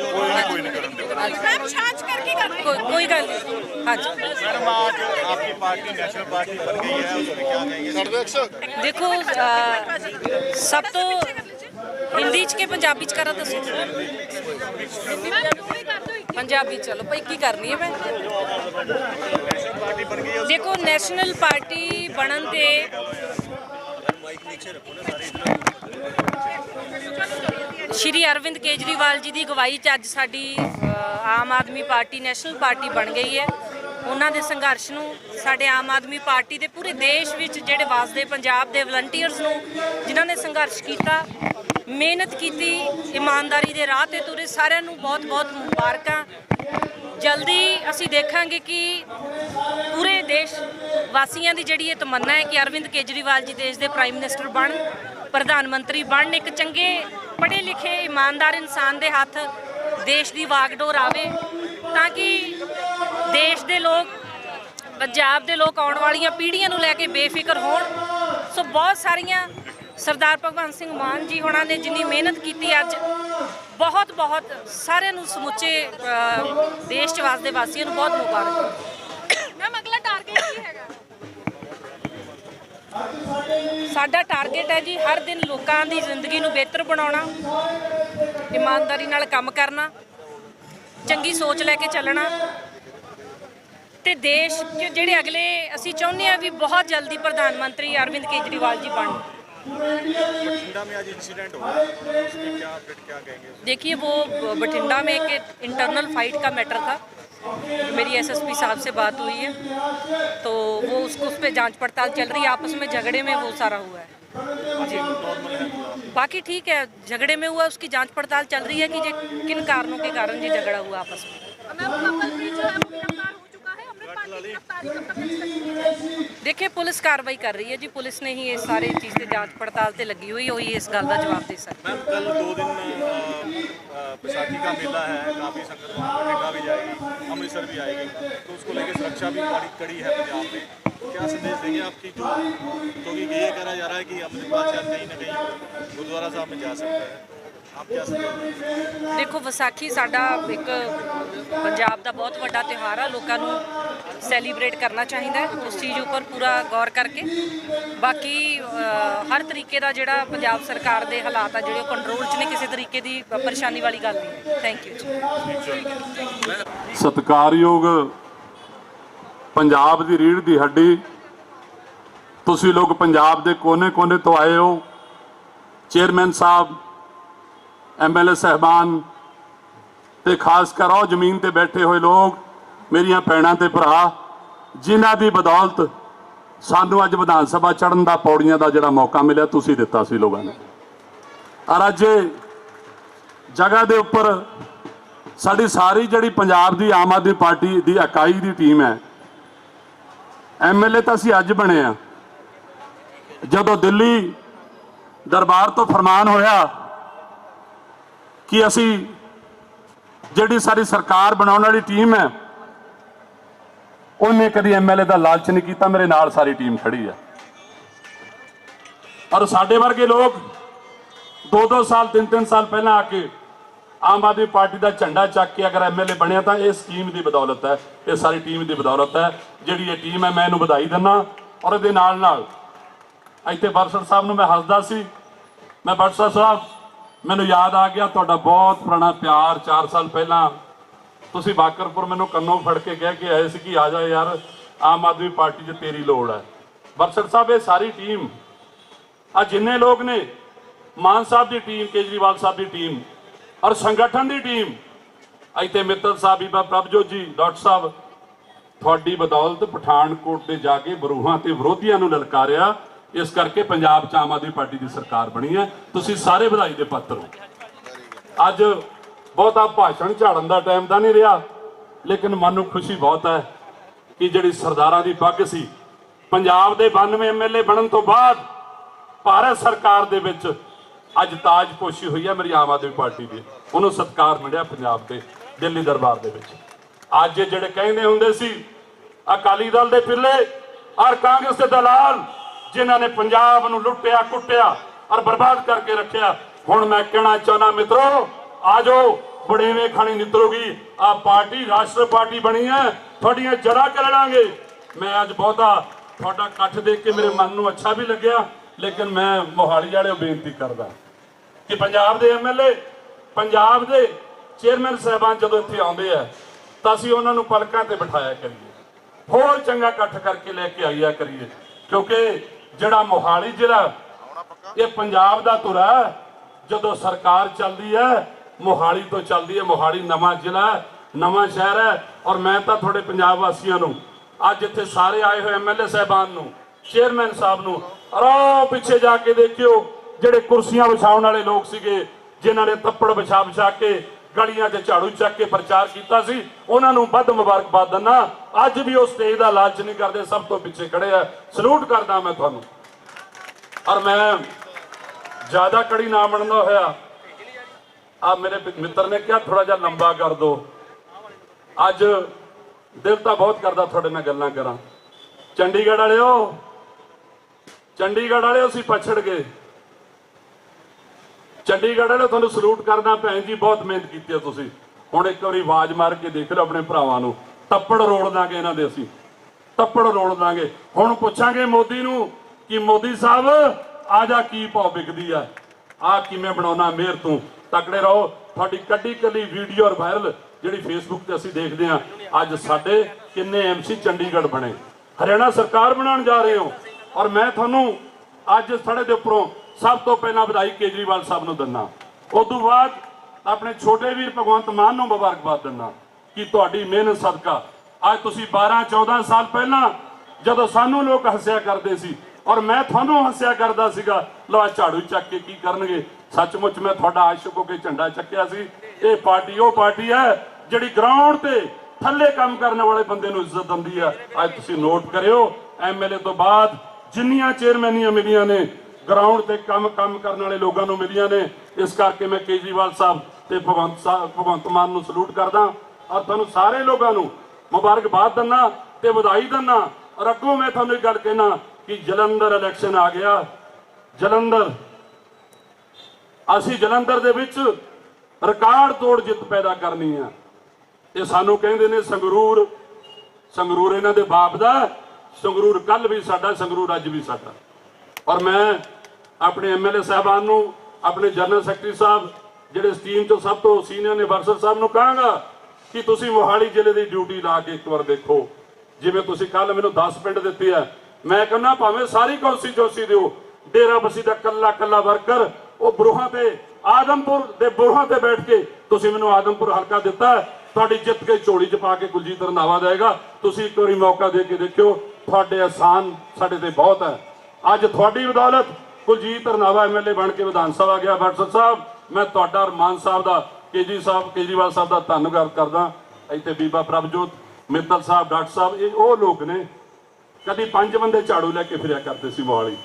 S2: ਕੋਈ ਨਹੀਂ ਕਰਨ ਦਿਓ ਮੈਮ ਛਾਂਚ ਕਰਕੇ ਕਰਨੀ
S5: ਕੋਈ ਕੋਈ ਗੱਲ ਨਹੀਂ ਹਾਂਜੀ
S1: ਮੈਡम आज आपकी पार्टी नेशनल पार्टी बन गई है उसमें क्या कहेंगे
S4: देखो अ, ਸਭ ਤੋਂ ਹਿੰਦੀ ਚ ਕਿ ਪੰਜਾਬੀ ਚ ਕਰਾਂ ਦੱਸੋ? ਪੰਜਾਬੀ ਚਲੋ ਭਾਈ, ਕੀ ਕਰਨੀ ਹੈ ਮੈਂ ਦੇਖੋ, ਨੈਸ਼ਨਲ ਪਾਰਟੀ ਬਣਨ ਤੇ ਸ਼੍ਰੀ ਅਰਵਿੰਦ ਕੇਜਰੀਵਾਲ ਜੀ ਦੀ ਅਗਵਾਈ 'ਚ ਅੱਜ ਸਾਡੀ Aam Aadmi Party, national party ਬਣ ਗਈ ਹੈ। ਉਹਨਾਂ ਦੇ ਸੰਘਰਸ਼ ਨੂੰ ਸਾਡੇ ਆਮ ਆਦਮੀ ਪਾਰਟੀ ਦੇ ਪੂਰੇ ਦੇਸ਼ ਵਿੱਚ ਜਿਹੜੇ ਵਸਦੇ ਪੰਜਾਬ ਦੇ ਵਲੰਟੀਅਰਸ ਨੂੰ, ਜਿਨ੍ਹਾਂ ਨੇ ਸੰਘਰਸ਼ ਕੀਤਾ, ਮਿਹਨਤ ਕੀਤੀ, ਇਮਾਨਦਾਰੀ ਦੇ ਰਾਹ ਤੇ ਤੁਰੇ, ਸਾਰਿਆਂ ਨੂੰ ਬਹੁਤ-ਬਹੁਤ ਮੁਬਾਰਕਾਂ। ਜਲਦੀ ਅਸੀਂ ਦੇਖਾਂਗੇ ਕਿ ਪੂਰੇ ਦੇਸ਼ ਵਾਸੀਆਂ ਦੀ ਜਿਹੜੀ ਇਹ ਤਮੰਨਾ ਹੈ ਕਿ ਅਰਵਿੰਦ ਕੇਜਰੀਵਾਲ ਜੀ ਦੇਸ਼ ਦੇ ਪ੍ਰਾਈਮ ਮਿਨਿਸਟਰ ਬਣ, ਪ੍ਰਧਾਨ ਮੰਤਰੀ ਬਣਨ ਇੱਕ ਚੰਗੇ ਪੜ੍ਹੇ ਲਿਖੇ ਇਮਾਨਦਾਰ ਇਨਸਾਨ ਦੇ ਹੱਥ ਦੇਸ਼ ਦੀ ਵਾਗਡੋਰ ਆਵੇ। ਤਾਂ ਕਿ ਦੇਸ਼ ਦੇ ਲੋਕ ਪੰਜਾਬ ਦੇ ਲੋਕ ਆਉਣ ਵਾਲੀਆਂ ਪੀੜ੍ਹੀਆਂ ਨੂੰ ਲੈ ਕੇ ਬੇਫਿਕਰ ਹੋਣ। ਸੋ ਬਹੁਤ ਸਾਰੀਆਂ ਸਰਦਾਰ ਭਗਵੰਤ ਸਿੰਘ ਮਾਨ ਜੀ ਹੋਣਾ ਨੇ ਜਿੰਨੀ ਮਿਹਨਤ ਕੀਤੀ ਅੱਜ ਬਹੁਤ ਬਹੁਤ ਸਾਰਿਆਂ ਨੂੰ ਸਮੁੱਚੇ ਅ, ਦੇਸ਼ ਚ ਵਸਦੇ ਵਾਸੀਆਂ ਨੂੰ ਬਹੁਤ ਮੁਬਾਰਕ।
S2: ਮੈਮ ਅਗਲਾ ਟਾਰਗੇਟ ਕੀ ਹੈਗਾ?
S4: ਸਾਡਾ ਟਾਰਗੇਟ ਹੈ ਜੀ ਹਰ ਦਿਨ ਲੋਕਾਂ ਦੀ ਜ਼ਿੰਦਗੀ ਨੂੰ ਬਿਹਤਰ ਬਣਾਉਣਾ ਇਮਾਨਦਾਰੀ ਨਾਲ ਕੰਮ ਕਰਨਾ। ਚੰਗੀ ਸੋਚ ਲੈ ਕੇ ਚੱਲਣਾ ਤੇ ਦੇਸ਼ 'ਚ ਜਿਹੜੇ ਅਗਲੇ ਅਸੀਂ ਚਾਹੁੰਦੇ ਆ ਵੀ ਬਹੁਤ ਜਲਦੀ ਪ੍ਰਧਾਨ ਮੰਤਰੀ ਅਰਵਿੰਦ ਕੇਜਰੀਵਾਲ ਜੀ ਬਣਨ
S1: बठिंडा में आज इंसिडेंट हुआ है उसमें क्या अपडेट क्या कहेंगे
S4: देखिए वो बठिंडा में एक इंटरनल फाइट का मैटर था मेरी एसएसपी साहब से बात हुई है तो वो उसको उस पर जांच पड़ताल चल रही है आपस में झगड़े में वो सारा हुआ है जी बाकी ठीक है, झगड़े में हुआ, उसकी जाँच पड़ताल चल रही है कि जे किन कारणों के कारण ये झगड़ा हुआ आपस में? देखिए, पुलिस कार्रवाई कर रही है जी। पुलिस ने ही ये सारे चीज़ की जाँच पड़ताल से लगी हुई है इस गल का जवाब दे सकते
S6: मैम, कल दो दिन बैसाखी का मेला है, काफ़ी संगत भी जाएगी, अमृतसर भी आएगी तो उसको लेकर सुरक्षा भी कड़ी है पंजाब में। क्या संदेश देंगे आपकी जो क्योंकि ये कहा जा रहा है कि अमृतपाल शायद कहीं ना कहीं गुरुद्वारा साहब में जा सकता है आप क्या संदेश देंगे?
S4: ਦੇਖੋ ਵਿਸਾਖੀ ਸਾਡਾ ਇੱਕ ਪੰਜਾਬ ਦਾ ਬਹੁਤ ਵੱਡਾ ਤਿਉਹਾਰ ਆ ਲੋਕਾਂ ਨੂੰ ਸੈਲੀਬ੍ਰੇਟ ਕਰਨਾ ਚਾਹੀਦਾ ਹੈ ਉਸ ਚੀਜ਼ ਉੱਪਰ ਪੂਰਾ ਗੌਰ ਕਰਕੇ ਬਾਕੀ ਅ, ਹਰ ਤਰੀਕੇ ਦਾ ਜਿਹੜਾ ਪੰਜਾਬ ਸਰਕਾਰ ਦੇ ਹਾਲਾਤ ਆ ਜਿਹੜੇ ਉਹ ਕੰਟਰੋਲ 'ਚ ਨੇ ਕਿਸੇ ਤਰੀਕੇ ਦੀ ਪਰੇਸ਼ਾਨੀ ਵਾਲੀ ਗੱਲ ਨਹੀਂ ਹੈ ਥੈਂਕ ਯੂ ਜੀ
S7: ਸਤਿਕਾਰਯੋਗ ਪੰਜਾਬ ਦੀ ਰੀੜ੍ਹ ਦੀ ਹੱਡੀ। ਤੁਸੀਂ ਲੋਕ ਪੰਜਾਬ ਦੇ ਕੋਨੇ-ਕੋਨੇ ਤੋਂ ਆਏ ਹੋ। ਚੇਅਰਮੈਨ ਸਾਹਿਬ ਐਮਐਲਏ ਸਹਿਬਾਨ ਤੇ ਖਾਸ ਕਰ ਉਹ ਜ਼ਮੀਨ ਤੇ ਬੈਠੇ ਹੋਏ ਲੋਕ, ਮੇਰੀਆਂ ਭੈਣਾਂ ਤੇ ਭਰਾ, ਜਿਨ੍ਹਾਂ ਦੀ ਬਦੌਲਤ ਸਾਨੂੰ ਅੱਜ ਵਿਧਾਨ ਸਭਾ ਚੜ੍ਹਨ ਦਾ, ਪੌੜੀਆਂ ਦਾ ਜਿਹੜਾ ਮੌਕਾ ਮਿਲਿਆ, ਤੁਸੀਂ ਦਿੱਤਾ ਸੀ ਲੋਕਾਂ ਨੇ। ਔਰ ਅੱਜ ਜਗ੍ਹਾ ਦੇ ਉੱਪਰ ਸਾਡੀ ਸਾਰੀ ਜਿਹੜੀ ਪੰਜਾਬ ਦੀ ਆਮ ਆਦਮੀ ਪਾਰਟੀ ਦੀ ਇਕਾਈ ਦੀ ਟੀਮ ਹੈ ਐਮਐਲਏ ਤਾਂ ਅਸੀਂ ਅੱਜ ਬਣੇ ਆ। ਜਦੋਂ ਦਿੱਲੀ ਦਰਬਾਰ ਤੋਂ ਫਰਮਾਨ ਹੋਇਆ ਕਿ ਅਸੀਂ ਜਿਹੜੀ ਸਾਡੀ ਸਰਕਾਰ ਬਣਾਉਣ ਵਾਲੀ ਟੀਮ ਹੈ, ਉਹਨੇ ਕਦੀ ਐਮਐਲਏ ਦਾ ਲਾਲਚ ਨਹੀਂ ਕੀਤਾ, ਮੇਰੇ ਨਾਲ ਸਾਰੀ ਟੀਮ ਖੜੀ ਹੈ ਔਰ ਸਾਡੇ ਵਰਗੇ ਲੋਕ ਦੋ ਦੋ ਸਾਲ, ਤਿੰਨ ਤਿੰਨ ਸਾਲ ਪਹਿਲਾਂ ਆ ਕੇ ਆਮ ਆਦਮੀ ਪਾਰਟੀ ਦਾ ਝੰਡਾ ਚੱਕ ਕੇ ਅਗਰ ਐਮਐਲਏ ਬਣਿਆ ਤਾਂ ਇਹ ਸਕੀਮ ਦੀ ਬਦੌਲਤ ਹੈ। ਇਹ ਸਾਰੀ ਟੀਮ ਦੀ ਬਦੌਲਤ ਹੈ। ਜਿਹੜੀ ਇਹ ਟੀਮ ਹੈ, ਮੈਂ ਇਹਨੂੰ ਵਧਾਈ ਦਿੰਦਾ ਔਰ ਇਹਦੇ ਨਾਲ ਨਾਲ ਇੱਥੇ ਬਰਸਰ ਸਾਹਿਬ ਨੂੰ ਮੈਂ ਹੱਸਦਾ ਸੀ। ਮੈਂ ਬਰਸਰ ਸਾਹਿਬ, ਮੈਨੂੰ ਯਾਦ ਆ ਗਿਆ ਤੁਹਾਡਾ ਬਹੁਤ ਪੁਰਾਣਾ ਪਿਆਰ 4 ਸਾਲ ਪਹਿਲਾਂ। ਤੁਸੀਂ ਬਾਕਰਪੁਰ ਮੈਨੂੰ ਕੰਨੋਂ ਫੜ ਕੇ ਕਹਿ ਕੇ ਆਏ ਸੀ ਕਿ ਆ ਜਾ ਯਾਰ, ਆਮ ਆਦਮੀ ਪਾਰਟੀ 'ਚ ਤੇਰੀ ਲੋੜ ਹੈ। ਬਰਸਰ ਸਾਹਿਬ, ਇਹ ਸਾਰੀ ਟੀਮ ਆ ਜਿੰਨੇ ਲੋਕ ਨੇ, ਮਾਨ ਸਾਹਿਬ ਦੀ ਟੀਮ, ਕੇਜਰੀਵਾਲ ਸਾਹਿਬ ਦੀ ਟੀਮ ਔਰ ਸੰਗਠਨ ਦੀ ਟੀਮ, ਇੱਥੇ ਮਿੱਤਲ ਸਾਹਿਬ ਬੀਬਾ ਪ੍ਰਭਜੋਤ ਜੀ, ਡਾਕਟਰ ਸਾਹਿਬ, ਤੁਹਾਡੀ ਬਦੌਲਤ ਪਠਾਨਕੋਟ ਤੇ ਜਾ ਕੇ ਬਰੂਹਾਂ ਤੇ ਵਿਰੋਧੀਆਂ ਨੂੰ ਲਲਕਾਰਿਆ ਇਸ ਕਰਕੇ ਪੰਜਾਬ 'ਚ ਆਮ ਆਦਮੀ ਪਾਰਟੀ ਦੀ ਸਰਕਾਰ ਬਣੀ ਹੈ। ਤੁਸੀਂ ਸਾਰੇ ਵਧਾਈ ਦੇ ਪਾਤਰ ਹੋ। ਅੱਜ ਬਹੁਤਾ ਭਾਸ਼ਣ ਝਾੜਨ ਦਾ ਟਾਈਮ ਤਾਂ ਨਹੀਂ ਰਿਹਾ, ਲੇਕਿਨ ਮਨ ਨੂੰ ਖੁਸ਼ੀ ਬਹੁਤ ਹੈ ਕਿ ਜਿਹੜੀ ਸਰਦਾਰਾਂ ਦੀ ਪੱਗ ਸੀ, ਪੰਜਾਬ ਦੇ 92 ਐਮਐਲਏ ਬਣਨ ਤੋਂ ਬਾਅਦ ਭਾਰਤ ਸਰਕਾਰ ਦੇ ਵਿੱਚ ਅੱਜ ਤਾਜ ਤਾਜਪੋਸ਼ੀ ਹੋਈ ਹੈ ਮੇਰੀ ਆਮ ਆਦਮੀ ਪਾਰਟੀ ਦੀ। ਉਹਨੂੰ ਸਤਿਕਾਰ ਮਿਲਿਆ ਪੰਜਾਬ ਦੇ, ਦਿੱਲੀ ਦਰਬਾਰ ਦੇ ਵਿੱਚ। ਅੱਜ ਜਿਹੜੇ ਕਹਿੰਦੇ ਹੁੰਦੇ ਸੀ, ਅਕਾਲੀ ਦਲ ਦੇ ਪਿੱਲੇ ਔਰ ਕਾਂਗਰਸ ਦੇ ਦਲਾਲ, ਜਿਨ੍ਹਾਂ ਨੇ ਪੰਜਾਬ ਨੂੰ ਲੁੱਟਿਆ, ਕੁੱਟਿਆ ਔਰ ਬਰਬਾਦ ਕਰਕੇ ਰੱਖਿਆ, ਹੁਣ ਮੈਂ ਕਹਿਣਾ ਚਾਹਨਾ ਮਿੱਤਰੋ ਆਜੋ ਬੜੇਵੇਂ ਖਾਣੀ ਨਿਤਰੋਗੀ ਆ ਪਾਰਟੀ, ਰਾਸ਼ਟਰ ਪਾਰਟੀ ਬਣੀ ਹੈ, ਤੁਹਾਡੀਆਂ ਜੜਾ ਕਰ ਲਾਂਗੇ। ਮੈਂ ਅੱਜ ਬਹੁਤਾ ਤੁਹਾਡਾ ਇਕੱਠ ਦੇਖ ਕੇ ਮੇਰੇ ਮਨ ਨੂੰ ਅੱਛਾ ਵੀ ਲੱਗਿਆ। ਲੇਕਿਨ ਮੈਂ ਮੋਹਾਲੀ ਵਾਲਿਓ ਬੇਨਤੀ ਕਰਦਾ ਕਿ ਪੰਜਾਬ ਦੇ ਐਮਐਲਏ ਪੰਜਾਬ ਦੇ ਚੇਅਰਮੈਨ ਸਾਹਿਬਾਨ ਜਦੋਂ ਇੱਥੇ ਆਉਂਦੇ ਆ, ਤਾਂ ਅਸੀਂ ਉਹਨਾਂ ਨੂੰ ਪਲਕਾਂ ਤੇ ਬਿਠਾਇਆ ਕਰੀਏ। ਹੋਰ ਚੰਗਾ ਇਕੱਠ ਕਰਕੇ ਲੈ ਕੇ ਆਈਆ ਕਰੀਏ, ਕਿਉਂਕਿ ਜਿਹੜਾ ਮੋਹਾਲੀ ਜ਼ਿਲ੍ਹਾ, ਇਹ ਪੰਜਾਬ ਦਾ ਧੁਰਾ ਜਦੋਂ ਸਰਕਾਰ ਚੱਲਦੀ ਹੈ, ਮੋਹਾਲੀ ਤੋਂ ਚੱਲਦੀ ਹੈ, ਮੋਹਾਲੀ ਨਵਾਂ ਜ਼ਿਲ੍ਹਾ ਨਵਾਂ ਸ਼ਹਿਰ ਹੈ। ਔਰ ਮੈਂ ਤਾਂ ਤੁਹਾਡੇ ਪੰਜਾਬ ਵਾਸੀਆਂ ਨੂੰ, ਅੱਜ ਇੱਥੇ ਸਾਰੇ ਆਏ ਹੋਏ ਐਮਐਲਏ ਸਾਹਿਬਾਨ ਨੂੰ ਚੇਅਰਮੈਨ ਸਾਹਿਬ ਨੂੰ। ਅਰੋ ਪਿੱਛੇ ਜਾ ਕੇ ਦੇਖਿਓ, ਜਿਹੜੇ ਕੁਰਸੀਆਂ ਵਿਛਾਉਣ ਵਾਲੇ ਲੋਕ ਸੀਗੇ, ਜਿਨ੍ਹਾਂ ਨੇ ਤੱਪੜ ਵਿਛਾ ਵਿਛਾ ਕੇ ਗਲੀਆਂ 'ਚ ਝਾੜੂ ਚੱਕ ਕੇ ਪ੍ਰਚਾਰ ਕੀਤਾ ਸੀ, ਉਹਨਾਂ ਨੂੰ ਵੱਧ ਮੁਬਾਰਕਬਾਦ ਦਿੰਦਾ। ਅੱਜ ਵੀ ਉਹ ਸਟੇਜ ਦਾ ਲਾਲਚ ਨਹੀਂ ਕਰਦੇ, ਸਭ ਤੋਂ ਪਿੱਛੇ ਖੜੇ ਆ। ਸਲੂਟ ਕਰਦਾ ਮੈਂ ਤੁਹਾਨੂੰ। ਔਰ ਮੈਂ ਜ਼ਿਆਦਾ ਕੜੀ ਨਾ ਬਣਦਾ ਹੋਇਆ ਆ ਮੇਰੇ ਮਿੱਤਰ ਨੇ ਕਿਹਾ ਥੋੜਾ ਜਿਹਾ ਲੰਬਾ ਕਰ ਦੋ। ਅੱਜ ਦਿਲ ਤਾਂ ਬਹੁਤ ਕਰਦਾ ਤੁਹਾਡੇ ਨਾਲ ਗੱਲਾਂ ਕਰਾਂ। ਚੰਡੀਗੜ੍ਹ ਵਾਲਿਓ ਚੰਡੀਗੜ੍ਹ ਵਾਲਿਓ ਅਸੀਂ ਪਛੜ ਗਏ। ਚੰਡੀਗੜ੍ਹ ਵਾਲਿਓ ਤੁਹਾਨੂੰ ਸਲੂਟ ਕਰਦਾ ਭੈਣ ਜੀ, ਬਹੁਤ ਮਿਹਨਤ ਕੀਤੀ ਹੈ ਤੁਸੀਂ। ਹੁਣ ਇੱਕ ਵਾਰੀ ਆਵਾਜ਼ ਮਾਰ ਕੇ ਦੇਖ ਲਓ ਆਪਣੇ ਭਰਾਵਾਂ ਨੂੰ। ਤੱਪੜ ਰੋਲ ਦਾਂਗੇ ਇਹਨਾਂ ਦੇ ਅਸੀਂ। ਤੱਪੜ ਰੋਲ ਦਾਂਗੇ। ਹੁਣ ਪੁੱਛਾਂਗੇ ਮੋਦੀ ਨੂੰ ਕਿ ਮੋਦੀ ਸਾਹਿਬ, ਆ ਜਾ ਕੀ ਭਾਅ ਵਿਕਦੀ ਆ? ਆ ਕਿਵੇਂ ਬਣਾਉਣਾ ਮਿਹਰ ਤੂੰ? ਤਕੜੇ ਰਹੋ। ਤੁਹਾਡੀ ਕੱਢੀ ਕੱਲੀ ਵੀਡੀਓ ਔਰ ਵਾਇਰਲ ਜਿਹੜੀ ਫੇਸਬੁੱਕ ਤੇ ਅਸੀਂ ਦੇਖਦੇ ਆ ਅੱਜ ਸਾਡੇ ਕਿੰਨੇ ਐਮਸੀ ਚੰਡੀਗੜ੍ਹ ਬਣੇ। ਹਰਿਆਣਾ ਸਰਕਾਰ ਬਣਾਉਣ ਜਾ ਰਹੇ ਹੋ। ਔਰ ਮੈਂ ਤੁਹਾਨੂੰ ਅੱਜ ਥੜੇ ਦੇ ਉੱਪਰੋਂ ਸਭ ਤੋਂ ਪਹਿਲਾਂ ਵਧਾਈ ਕੇਜਰੀਵਾਲ ਸਾਹਿਬ ਨੂੰ ਦਿੰਦਾ। ਉਸ ਤੋਂ ਬਾਅਦ ਆਪਣੇ ਛੋਟੇ ਵੀਰ ਭਗਵੰਤ ਮਾਨ ਨੂੰ ਮੁਬਾਰਕਬਾਦ ਦਿੰਦਾ ਕਿ ਤੁਹਾਡੀ ਮਿਹਨਤ ਸਦਕਾ। ਅੱਜ ਤੁਸੀਂ 12 14 ਸਾਲ ਪਹਿਲਾਂ ਜਦੋਂ ਸਾਨੂੰ ਲੋਕ ਹੱਸਿਆ ਕਰਦੇ ਸੀ ਔਰ ਮੈਂ ਤੁਹਾਨੂੰ ਹੱਸਿਆ ਕਰਦਾ ਸੀਗਾ ਲੋ ਝਾੜੂ ਚੱਕ ਕੇ ਕੀ ਕਰਨਗੇ? ਸੱਚਮੁੱਚ ਮੈਂ ਤੁਹਾਡਾ ਆਸ਼ਕ ਹੋ ਕੇ ਝੰਡਾ ਚੱਕਿਆ ਸੀ। ਇਹ ਪਾਰਟੀ ਉਹ ਪਾਰਟੀ ਹੈ ਜਿਹੜੀ ਗਰਾਊਂਡ ਤੇ ਥੱਲੇ ਕੰਮ ਕਰਨ ਵਾਲੇ ਬੰਦੇ ਨੂੰ ਇੱਜ਼ਤ ਦਿੰਦੀ ਆ ਅੱਜ ਤੁਸੀਂ ਨੋਟ ਕਰਿਓ ਐਮਐਲਏ ਤੋਂ ਬਾਅਦ ਜਿੰਨੀਆਂ ਚੇਅਰਮੈਨੀਆਂ ਮਿਲੀਆਂ ਨੇ ਗਰਾਊਂਡ ਤੇ ਕੰਮ ਕੰਮ ਕਰਨ ਵਾਲੇ ਲੋਕਾਂ ਨੂੰ ਮਿਲੀਆਂ ਨੇ, ਇਸ ਕਰਕੇ ਮੈਂ ਕੇਜਰੀਵਾਲ ਸਾਹਿਬ ਤੇ ਭਗਵੰਤ ਸਾਹਿਬ ਭਗਵੰਤ ਮਾਨ ਨੂੰ ਸਲੂਟ ਕਰਦਾ ਔਰ ਤੁਹਾਨੂੰ ਸਾਰੇ ਲੋਕਾਂ ਨੂੰ ਮੁਬਾਰਕਬਾਦ ਦਿੰਦਾ ਤੇ ਵਧਾਈ ਦਿੰਦਾ ਔਰ ਅੱਗੋਂ ਮੈਂ ਤੁਹਾਨੂੰ ਇੱਕ ਗੱਲ ਕਹਿਣਾ ਕਿ ਜਲੰਧਰ ਇਲੈਕਸ਼ਨ ਆ ਗਿਆ। ਜਲੰਧਰ, ਅਸੀਂ ਜਲੰਧਰ ਦੇ ਵਿੱਚ ਰਿਕਾਰਡ ਤੋੜ ਜਿੱਤ ਪੈਦਾ ਕਰਨੀ ਆ। ਇਹ ਸਾਨੂੰ ਕਹਿੰਦੇ ਨੇ ਸੰਗਰੂਰ ਸੰਗਰੂਰ ਇਹਨਾਂ ਦੇ ਬਾਪ ਦਾ ਸੰਗਰੂਰ ਕੱਲ ਵੀ ਸਾਡਾ, ਸੰਗਰੂਰ ਅੱਜ ਵੀ ਸਾਡਾ। ਔਰ ਮੈਂ ਆਪਣੇ ਐਮਐਲਏ ਸਾਹਿਬਾਨ ਨੂੰ, ਆਪਣੇ ਜਨਰਲ ਸੈਕਟਰੀ ਸਾਹਿਬ, ਜਿਹੜੇ ਇਸ ਟੀਮ ਸਭ ਤੋਂ ਸੀਨੀਅਰ ਨੇ ਵਰਸਰ ਸਾਹਿਬ ਨੂੰ ਕਹਾਂਗਾ ਕਿ ਤੁਸੀਂ ਮੋਹਾਲੀ ਜ਼ਿਲ੍ਹੇ ਦੀ ਡਿਊਟੀ ਲਾ ਕੇ ਇੱਕ ਵਾਰ ਦੇਖੋ। ਜਿਵੇਂ ਤੁਸੀਂ ਕੱਲ ਮੈਨੂੰ 10 ਪਿੰਡ ਦਿੱਤੇ ਆ, ਮੈਂ ਕਹਿੰਦਾ ਭਾਵੇਂ ਸਾਰੀ ਕੌਂਸਟੀਚੁਐਂਸੀ ਦਿਓ, ਡੇਰਾ ਬਸੀ ਦਾ ਕੱਲਾ ਕੱਲਾ ਵਰਕਰ, ਉਹ ਬਰੋਹਾਂ ਤੇ, ਆਦਮਪੁਰ ਦੇ ਬਰੋਹਾਂ ਤੇ ਬੈਠ ਕੇ ਤੁਸੀਂ ਮੈਨੂੰ ਆਦਮਪੁਰ ਹਲਕਾ ਦਿੱਤਾ। ਤੁਹਾਡੀ ਜਿੱਤ ਕੇ ਝੋਲੀ 'ਚ ਪਾ ਕੇ ਕੁਲਜੀਤ ਰੰਧਾਵਾ ਦੇਗਾ ਤੁਸੀਂ ਇੱਕ ਵਾਰੀ ਮੌਕਾ ਦੇ ਕੇ ਦੇਖਿਓ ਤੁਹਾਡੇ ਆਸਾਨ ਸਾਡੇ ਤੇ ਬਹੁਤ ਹੈ। ਅੱਜ ਤੁਹਾਡੀ ਬਦੌਲਤ ਕੁਲਜੀਤ ਰੰਧਾਵਾ ਐਮਐਲਏ ਬਣ ਕੇ ਵਿਧਾਨ ਸਭਾ ਗਿਆ। ਬਟਸਰ ਸਾਹਿਬ, ਮੈਂ ਤੁਹਾਡਾ ਔਰ ਮਾਨ ਸਾਹਿਬ ਦਾ, ਕੇਜੀ ਸਾਹਿਬ, ਕੇਜਰੀਵਾਲ ਸਾਹਿਬ ਦਾ ਧੰਨਵਾਦ ਕਰਦਾ। ਇੱਥੇ ਬੀਬਾ ਪ੍ਰਭਜੋਤ ਮਿੱਤਲ ਸਾਹਿਬ, ਡਾਕਟਰ ਸਾਹਿਬ, ਇਹ ਉਹ ਲੋਕ ਨੇ, ਕਦੀ ਪੰਜ ਬੰਦੇ ਝਾੜੂ ਲੈ ਕੇ ਫਿਰਿਆ ਕਰਦੇ ਸੀ ਮੋਹਾਲੀ।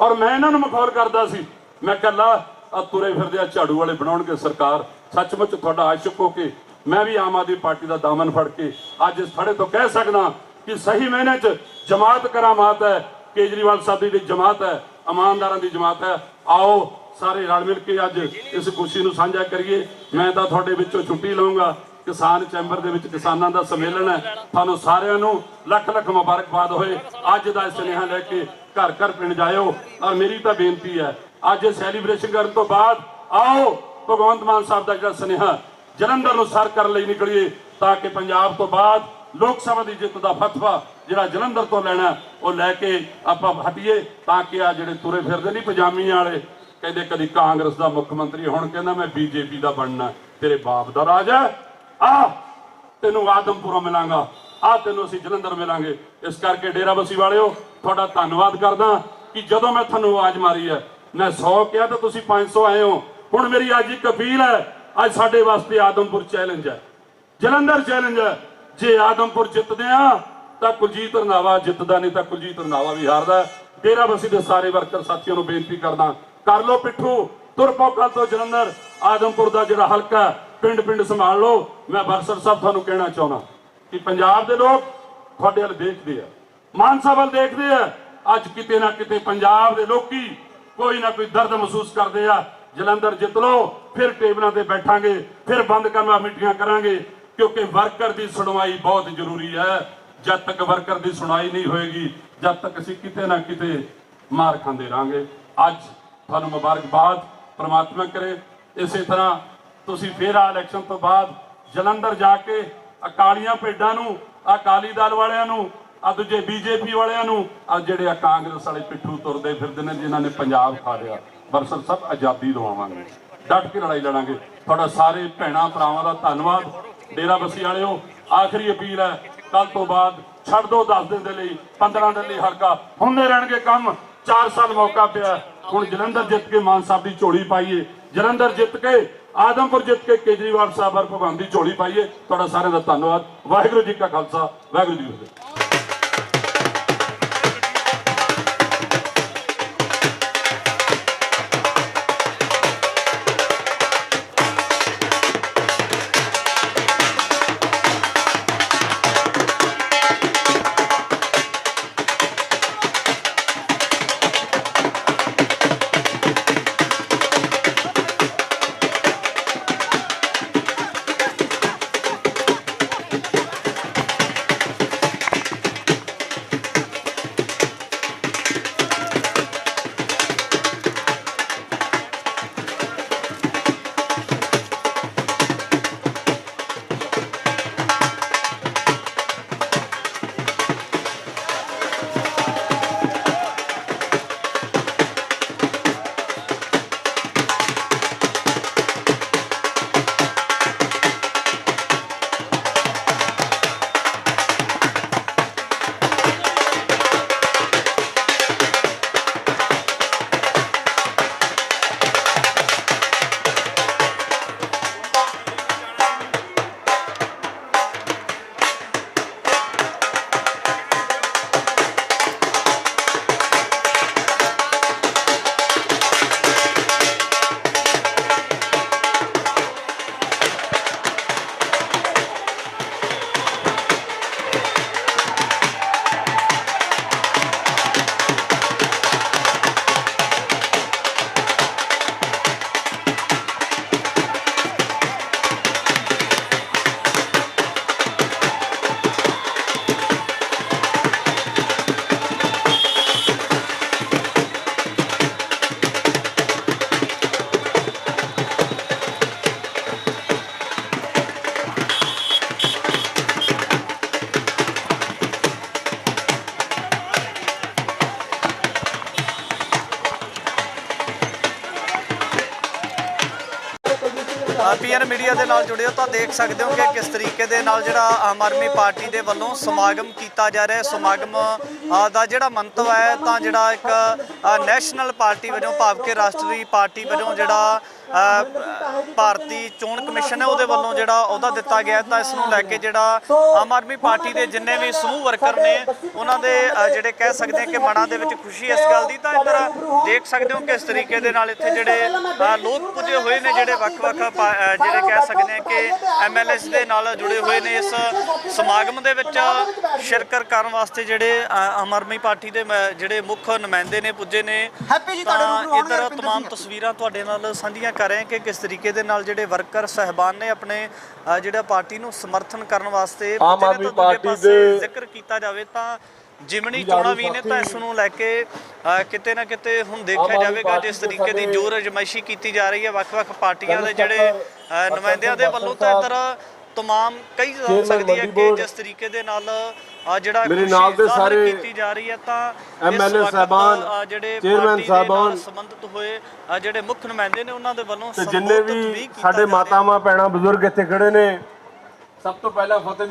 S7: ਔਰ ਮੈਂ ਇਹਨਾਂ ਨੂੰ ਮਖੌਲ ਕਰਦਾ ਸੀ, ਮੈਂ ਕੱਲਾ ਆ ਤੁਰੇ ਫਿਰਦੇ ਆ ਝਾੜੂ ਵਾਲੇ ਬਣਾਉਣਗੇ ਸਰਕਾਰ। ਸੱਚਮੁੱਚ ਤੁਹਾਡਾ ਆਸ਼ਿਕ ਹੋ ਕੇ ਮੈਂ ਵੀ ਆਮ ਆਦਮੀ ਪਾਰਟੀ ਦਾ ਦਾਮਨ ਫੜ ਕੇ ਅੱਜ ਇਸ ਥੜੇ ਤੋਂ ਕਹਿ ਸਕਦਾ ਕਿ ਸਹੀ ਮੈਨੇ ਚ ਜਮਾਤ ਕਰਾਮਾਤ ਹੈ, ਕੇਜਰੀਵਾਲ ਸਾਹਿਬ ਦੀ ਜਮਾਤ ਹੈ, ਇਮਾਨਦਾਰਾਂ ਦੀ ਜਮਾਤ ਹੈ। ਆਓ ਸਾਰੇ ਰਲ ਮਿਲ ਕੇ ਅੱਜ ਇਸ ਖੁਸ਼ੀ ਨੂੰ ਸਾਂਝਾ ਕਰੀਏ। ਮੈਂ ਤਾਂ ਤੁਹਾਡੇ ਵਿੱਚੋਂ ਛੁੱਟੀ ਲਵਾਂਗਾ ਕਿਸਾਨ ਚੈਂਬਰ ਦੇ ਵਿੱਚ ਕਿਸਾਨਾਂ ਦਾ ਸੰਮੇਲਨ ਹੈ। ਤੁਹਾਨੂੰ ਸਾਰਿਆਂ ਨੂੰ ਲੱਖ ਲੱਖ ਮੁਬਾਰਕਬਾਦ ਹੋਏ। ਅੱਜ ਦਾ ਸੁਨੇਹਾ ਲੈ ਕੇ ਘਰ ਘਰ ਪਿੰਡ ਜਾਇਓ। ਔਰ ਮੇਰੀ ਤਾਂ ਬੇਨਤੀ ਹੈ, ਅੱਜ ਸੈਲੀਬ੍ਰੇਸ਼ਨ ਕਰਨ ਤੋਂ ਬਾਅਦ ਆਓ, ਭਗਵੰਤ ਮਾਨ ਸਾਹਿਬ ਦਾ ਜਿਹੜਾ ਸੁਨੇਹਾ ਜਲੰਧਰ ਨੂੰ ਸਰ ਕਰਨ ਲਈ ਨਿਕਲੀਏ, ਤਾਂ ਕਿ ਪੰਜਾਬ ਤੋਂ ਬਾਅਦ ਲੋਕ ਸਭਾ ਦੀ ਜਿੱਤ ਦਾ ਫਤਵਾ ਜਿਹੜਾ ਜਲੰਧਰ ਤੋਂ ਲੈਣਾ, ਉਹ ਲੈ ਕੇ ਆਪਾਂ ਹਟੀਏ ਤਾਂ ਕਿ ਆ ਜਿਹੜੇ ਤੁਰੇ ਫਿਰਦੇ ਨਹੀਂ ਪਜਾਮੀਆਂ ਵਾਲੇ, ਕਹਿੰਦੇ ਕਦੀ ਕਾਂਗਰਸ ਦਾ ਮੁੱਖ ਮੰਤਰੀ ਹੁਣ, ਕਹਿੰਦਾ ਮੈਂ ਬੀਜੇਪੀ ਦਾ ਬਣਨਾ, ਤੇਰੇ ਬਾਪ ਦਾ ਰਾਜ ਹੈ। ਆ, ਤੈਨੂੰ ਆਦਮਪੁਰੋਂ ਮਿਲਾਂਗਾ, ਆ ਤੈਨੂੰ ਅਸੀਂ ਜਲੰਧਰ ਮਿਲਾਂਗੇ। ਇਸ ਕਰਕੇ ਡੇਰਾ ਬਸੀ ਵਾਲਿਓ, ਤੁਹਾਡਾ ਧੰਨਵਾਦ ਕਰਦਾ ਕਿ ਜਦੋਂ ਮੈਂ ਤੁਹਾਨੂੰ ਆਵਾਜ਼ ਮਾਰੀ ਹੈ, ਮੈਂ 100 ਕਿਹਾ ਤਾਂ ਤੁਸੀਂ 500 ਆਏ ਹੋ। ਹੁਣ ਮੇਰੀ ਅੱਜ ਇੱਕ ਅਪੀਲ ਹੈ, ਅੱਜ ਸਾਡੇ ਵਾਸਤੇ ਆਦਮਪੁਰ ਚੈਲੰਜ ਹੈ। ਜਲੰਧਰ ਚੈਲੰਜ ਹੈ। ਜੇ ਆਦਮਪੁਰ ਜਿੱਤਦੇ ਆ, ਤਾਂ ਕੁਲਜੀਤ ਰੰਧਾਵਾ ਜਿੱਤਦਾ ਨਹੀਂ, ਤਾਂ ਕੁਲਜੀਤ ਰੰਧਾਵਾ ਵੀ ਹਾਰਦਾ ਡੇਰਾ ਬਸੀ ਦੇ ਸਾਰੇ ਵਰਕਰ ਸਾਥੀਆਂ ਨੂੰ ਬੇਨਤੀ ਕਰਦਾ, ਕਰ ਲੋ ਪਿੱਠੂ, ਤੁਰ ਪਾਓ ਕੱਲ੍ਹ ਤੋਂ ਜਲੰਧਰ। ਆਦਮਪੁਰ ਦਾ ਜਿਹੜਾ ਹਲਕਾ ਪਿੰਡ ਪਿੰਡ ਸੰਭਾਲ ਲਓ। ਮੈਂ ਬਰਸਰ ਸਾਹਿਬ ਤੁਹਾਨੂੰ ਕਹਿਣਾ ਚਾਹੁੰਦਾ ਕਿ ਪੰਜਾਬ ਦੇ ਲੋਕ ਤੁਹਾਡੇ ਵੱਲ ਦੇਖਦੇ ਆ। ਮਾਨਸਾ ਵੱਲ ਦੇਖਦੇ ਆ। ਅੱਜ ਕਿਤੇ ਨਾ ਕਿਤੇ ਪੰਜਾਬ ਦੇ ਲੋਕੀ ਕੋਈ ਨਾ ਕੋਈ ਦਰਦ ਮਹਿਸੂਸ ਕਰਦੇ ਆ। ਜਲੰਧਰ ਜਿੱਤ ਲਓ, ਫਿਰ ਟੇਬਲਾਂ ਤੇ ਬੈਠਾਂਗੇ, ਫਿਰ ਬੰਦ ਕਰਨਾ ਮੀਟਿੰਗਾਂ ਕਰਾਂਗੇ। ਕਿਉਂਕਿ ਵਰਕਰ ਦੀ ਸੁਣਵਾਈ ਬਹੁਤ ਜ਼ਰੂਰੀ ਹੈ। ਜਦ ਤੱਕ ਵਰਕਰ ਦੀ ਸੁਣਾਈ ਨਹੀਂ ਹੋਏਗੀ, ਜਦ ਤੱਕ ਅਸੀਂ ਕਿਤੇ ਨਾ ਕਿਤੇ ਮਾਰ ਖਾਂਦੇ ਰਾਂਗੇ ਅੱਜ ਤੁਹਾਨੂੰ ਮੁਬਾਰਕਬਾਦ, ਪ੍ਰਮਾਤਮਾ ਕਰੇ। ਇਸੇ ਤਰ੍ਹਾਂ ਤੁਸੀਂ ਫੇਰ ਆ ਇਲੈਕਸ਼ਨ ਤੋਂ ਬਾਅਦ ਜਲੰਧਰ ਜਾ ਕੇ ਅਕਾਲੀਆਂ ਭੇਡਾਂ ਨੂੰ, ਅਕਾਲੀ ਦਲ ਵਾਲਿਆਂ ਨੂੰ, ਆ ਦੂਜੇ ਬੀਜੇਪੀ ਵਾਲਿਆਂ ਨੂੰ, ਆ ਜਿਹੜੇ ਆ ਕਾਂਗਰਸ ਵਾਲੇ ਪਿੱਠੂ ਤੁਰਦੇ ਫਿਰਦੇ ਨੇ, ਜਿਨ੍ਹਾਂ ਨੇ ਪੰਜਾਬ ਖਾ ਲਿਆ ਬਰਸਰ ਸਭ ਆਜ਼ਾਦੀ ਦਵਾਵਾਂਗੇ। ਡਟ ਕੇ ਲੜਾਈ ਲੜਾਂਗੇ। ਤੁਹਾਡਾ ਸਾਰੇ ਭੈਣਾਂ ਭਰਾਵਾਂ ਦਾ ਧੰਨਵਾਦ। ਡੇਰਾ ਬਸੀ ਵਾਲਿਓ, ਆਖਰੀ ਅਪੀਲ ਹੈ ਕੱਲ ਤੋਂ ਬਾਅਦ ਛੱਡ ਦਿਓ 10 ਦਿਨ ਦੇ ਲਈ 15 ਦਿਨ ਲਈ ਹਲਕਾ। ਹੁੰਦੇ ਰਹਿਣਗੇ ਕੰਮ 4 ਸਾਲ ਮੌਕਾ ਪਿਆ। ਹੁਣ ਜਲੰਧਰ ਜਿੱਤ ਕੇ ਮਾਨ ਸਾਹਿਬ ਦੀ ਝੋਲੀ ਪਾਈਏ। ਜਲੰਧਰ ਜਿੱਤ ਕੇ, ਆਦਮਪੁਰ ਜਿੱਤ ਕੇ ਕੇਜਰੀਵਾਲ ਸਾਹਿਬ ਵਰ ਭਗਵਾਨ ਦੀ ਝੋਲੀ ਪਾਈਏ। ਤੁਹਾਡਾ ਸਾਰਿਆਂ ਦਾ ਧੰਨਵਾਦ। ਵਾਹਿਗੁਰੂ ਜੀ ਕਾ ਖਾਲਸਾ, ਵਾਹਿਗੁਰੂ ਜੀ ਕੀ ਫਤਿਹ।
S1: ਮੀਡੀਆ ਦੇ ਨਾਲ ਜੁੜਿਓ ਤਾਂ ਦੇਖ ਸਕਦੇ ਹੋ ਕਿ ਕਿਸ ਤਰੀਕੇ ਦੇ ਨਾਲ ਜਿਹੜਾ ਆਮ ਆਦਮੀ ਪਾਰਟੀ ਦੇ ਵੱਲੋਂ ਸਮਾਗਮ ਕੀਤਾ ਜਾ ਰਿਹਾ ਹੈ। ਸਮਾਗਮ ਦਾ ਜਿਹੜਾ ਮੰਤਵ ਹੈ, ਤਾਂ ਜਿਹੜਾ ਇੱਕ ਨੈਸ਼ਨਲ ਪਾਰਟੀ ਵਜੋਂ ਭਾਵ ਕਿ ਰਾਸ਼ਟਰੀ ਪਾਰਟੀ ਵਜੋਂ ਜਿਹੜਾ ਭਾਰਤੀ ਚੋਣ ਕਮਿਸ਼ਨ ਹੈ ਉਹਦੇ ਵੱਲੋਂ ਜਿਹੜਾ ਅਹੁਦਾ ਦਿੱਤਾ ਗਿਆ ਤਾਂ ਇਸ ਨੂੰ ਲੈ ਕੇ ਜਿਹੜਾ ਆਮ ਆਦਮੀ ਪਾਰਟੀ ਦੇ ਜਿੰਨੇ ਵੀ ਸਮੂਹ ਵਰਕਰ ਨੇ ਉਹਨਾਂ ਦੇ ਜਿਹੜੇ ਕਹਿ ਸਕਦੇ ਹਾਂ ਕਿ ਮਨਾਂ ਦੇ ਵਿੱਚ ਖੁਸ਼ੀ ਇਸ ਗੱਲ ਦੀ ਤਾਂ ਇੱਧਰ ਦੇਖ ਸਕਦੇ ਹੋ ਕਿਸ ਤਰੀਕੇ ਦੇ ਨਾਲ ਇੱਥੇ ਜਿਹੜੇ ਲੋਕ ਪੁੱਜੇ ਹੋਏ ਨੇ ਜਿਹੜੇ ਵੱਖ-ਵੱਖ ਜਿਹੜੇ ਕਹਿ ਸਕਦੇ ਹਾਂ ਕਿ ਐਮਐਲਐਸ ਦੇ ਨਾਲ ਜੁੜੇ ਹੋਏ ਨੇ ਇਸ ਸਮਾਗਮ ਦੇ ਵਿੱਚ ਸ਼ਿਰਕਤ ਕਰਨ ਵਾਸਤੇ ਜਿਹੜੇ ਆਮ ਆਦਮੀ ਪਾਰਟੀ ਦੇ ਜਿਹੜੇ ਮੁੱਖ ਨੁਮਾਇੰਦੇ ਨੇ ਪੁੱਜੇ ਨੇ
S8: ਹੈਪੀ ਜੀ ਤੁਹਾਡੇ ਰੂਬਰੂ
S1: ਇੱਧਰ ਤਮਾਮ ਤਸਵੀਰਾਂ ਤੁਹਾਡੇ ਨਾਲ ਸਾਂਝੀਆਂ ਕਰ ਰਹੇ ਹਾਂ ਕਿ ਕਿਸ ਤਰੀਕੇ ਦੇ ਨਾਲ ਜਿਹੜੇ ਵਰਕਰ ਸਹਿਬਾਨ ਨੇ ਆਪਣੇ ਜਿਹੜਾ ਪਾਰਟੀ ਨੂੰ ਸਮਰਥਨ ਕਰਨ ਵਾਸਤੇ
S3: ਆਮ। ਆਦਮੀ ਪਾਰਟੀ ਦੇ
S1: ਜ਼ਿਕਰ ਕੀਤਾ ਜਾਵੇ ਤਾਂ ਜਿਮਣੀ ਚੋਣਾਂ ਵੀ ਨੇ ਤਾਂ ਇਸ ਨੂੰ ਲੈ ਕੇ ਕਿਤੇ ਨਾ ਕਿਤੇ ਹੁਣ ਦੇਖਿਆ ਜਾਵੇਗਾ ਜਿਸ ਤਰੀਕੇ ਦੀ ਜੋਰ ਅਜਮਾਇਸ਼ੀ ਕੀਤੀ ਜਾ ਰਹੀ ਹੈ ਵੱਖ-ਵੱਖ ਪਾਰਟੀਆਂ ਦੇ ਜਿਹੜੇ ਨੁਮਾਇੰਦਿਆਂ ਦੇ ਵੱਲੋਂ ਤਾਂ ਇੱਧਰ ਤਮਾਮ ਕਈ ਜਾ
S3: ਚੇਅਰਮੈਨ
S1: ਸਕਦੀ ਹੈ ਕਿ ਜਿਸ ਤਰੀਕੇ ਦੇ ਨਾਲ ਜਿਹੜਾ
S3: ਮੇਰੇ ਨਾਲ ਦੇ ਸਾਰੇ
S1: ਕੀਤੀ ਜਾ ਰਹੀ ਹੈ ਤਾਂ ਵਕਤ,
S3: ਸਾਹਿਬਾਨ,
S1: ਜਿਹੜੇ
S3: ਚੇਅਰਮੈਨ ਸਾਹਿਬਾਨ,
S1: ਸੰਬੰਧਿਤ ਹੋਏ ਜਿਹੜੇ ਮੁੱਖ ਨੁਮਾਇੰਦੇ ਨੇ ਉਹਨਾਂ ਦੇ ਵੱਲੋਂ
S3: ਤੇ ਜਿੰਨੇ ਵੀ ਸਾਡੇ
S1: ਹੈ।
S3: ਮਾਤਾਵਾਂ ਭੈਣਾਂ ਬਜ਼ੁਰਗ ਇੱਥੇ ਖੜੇ ਨੇ ਸਭ ਤੋਂ ਪਹਿਲਾਂ ਫਤਿਹ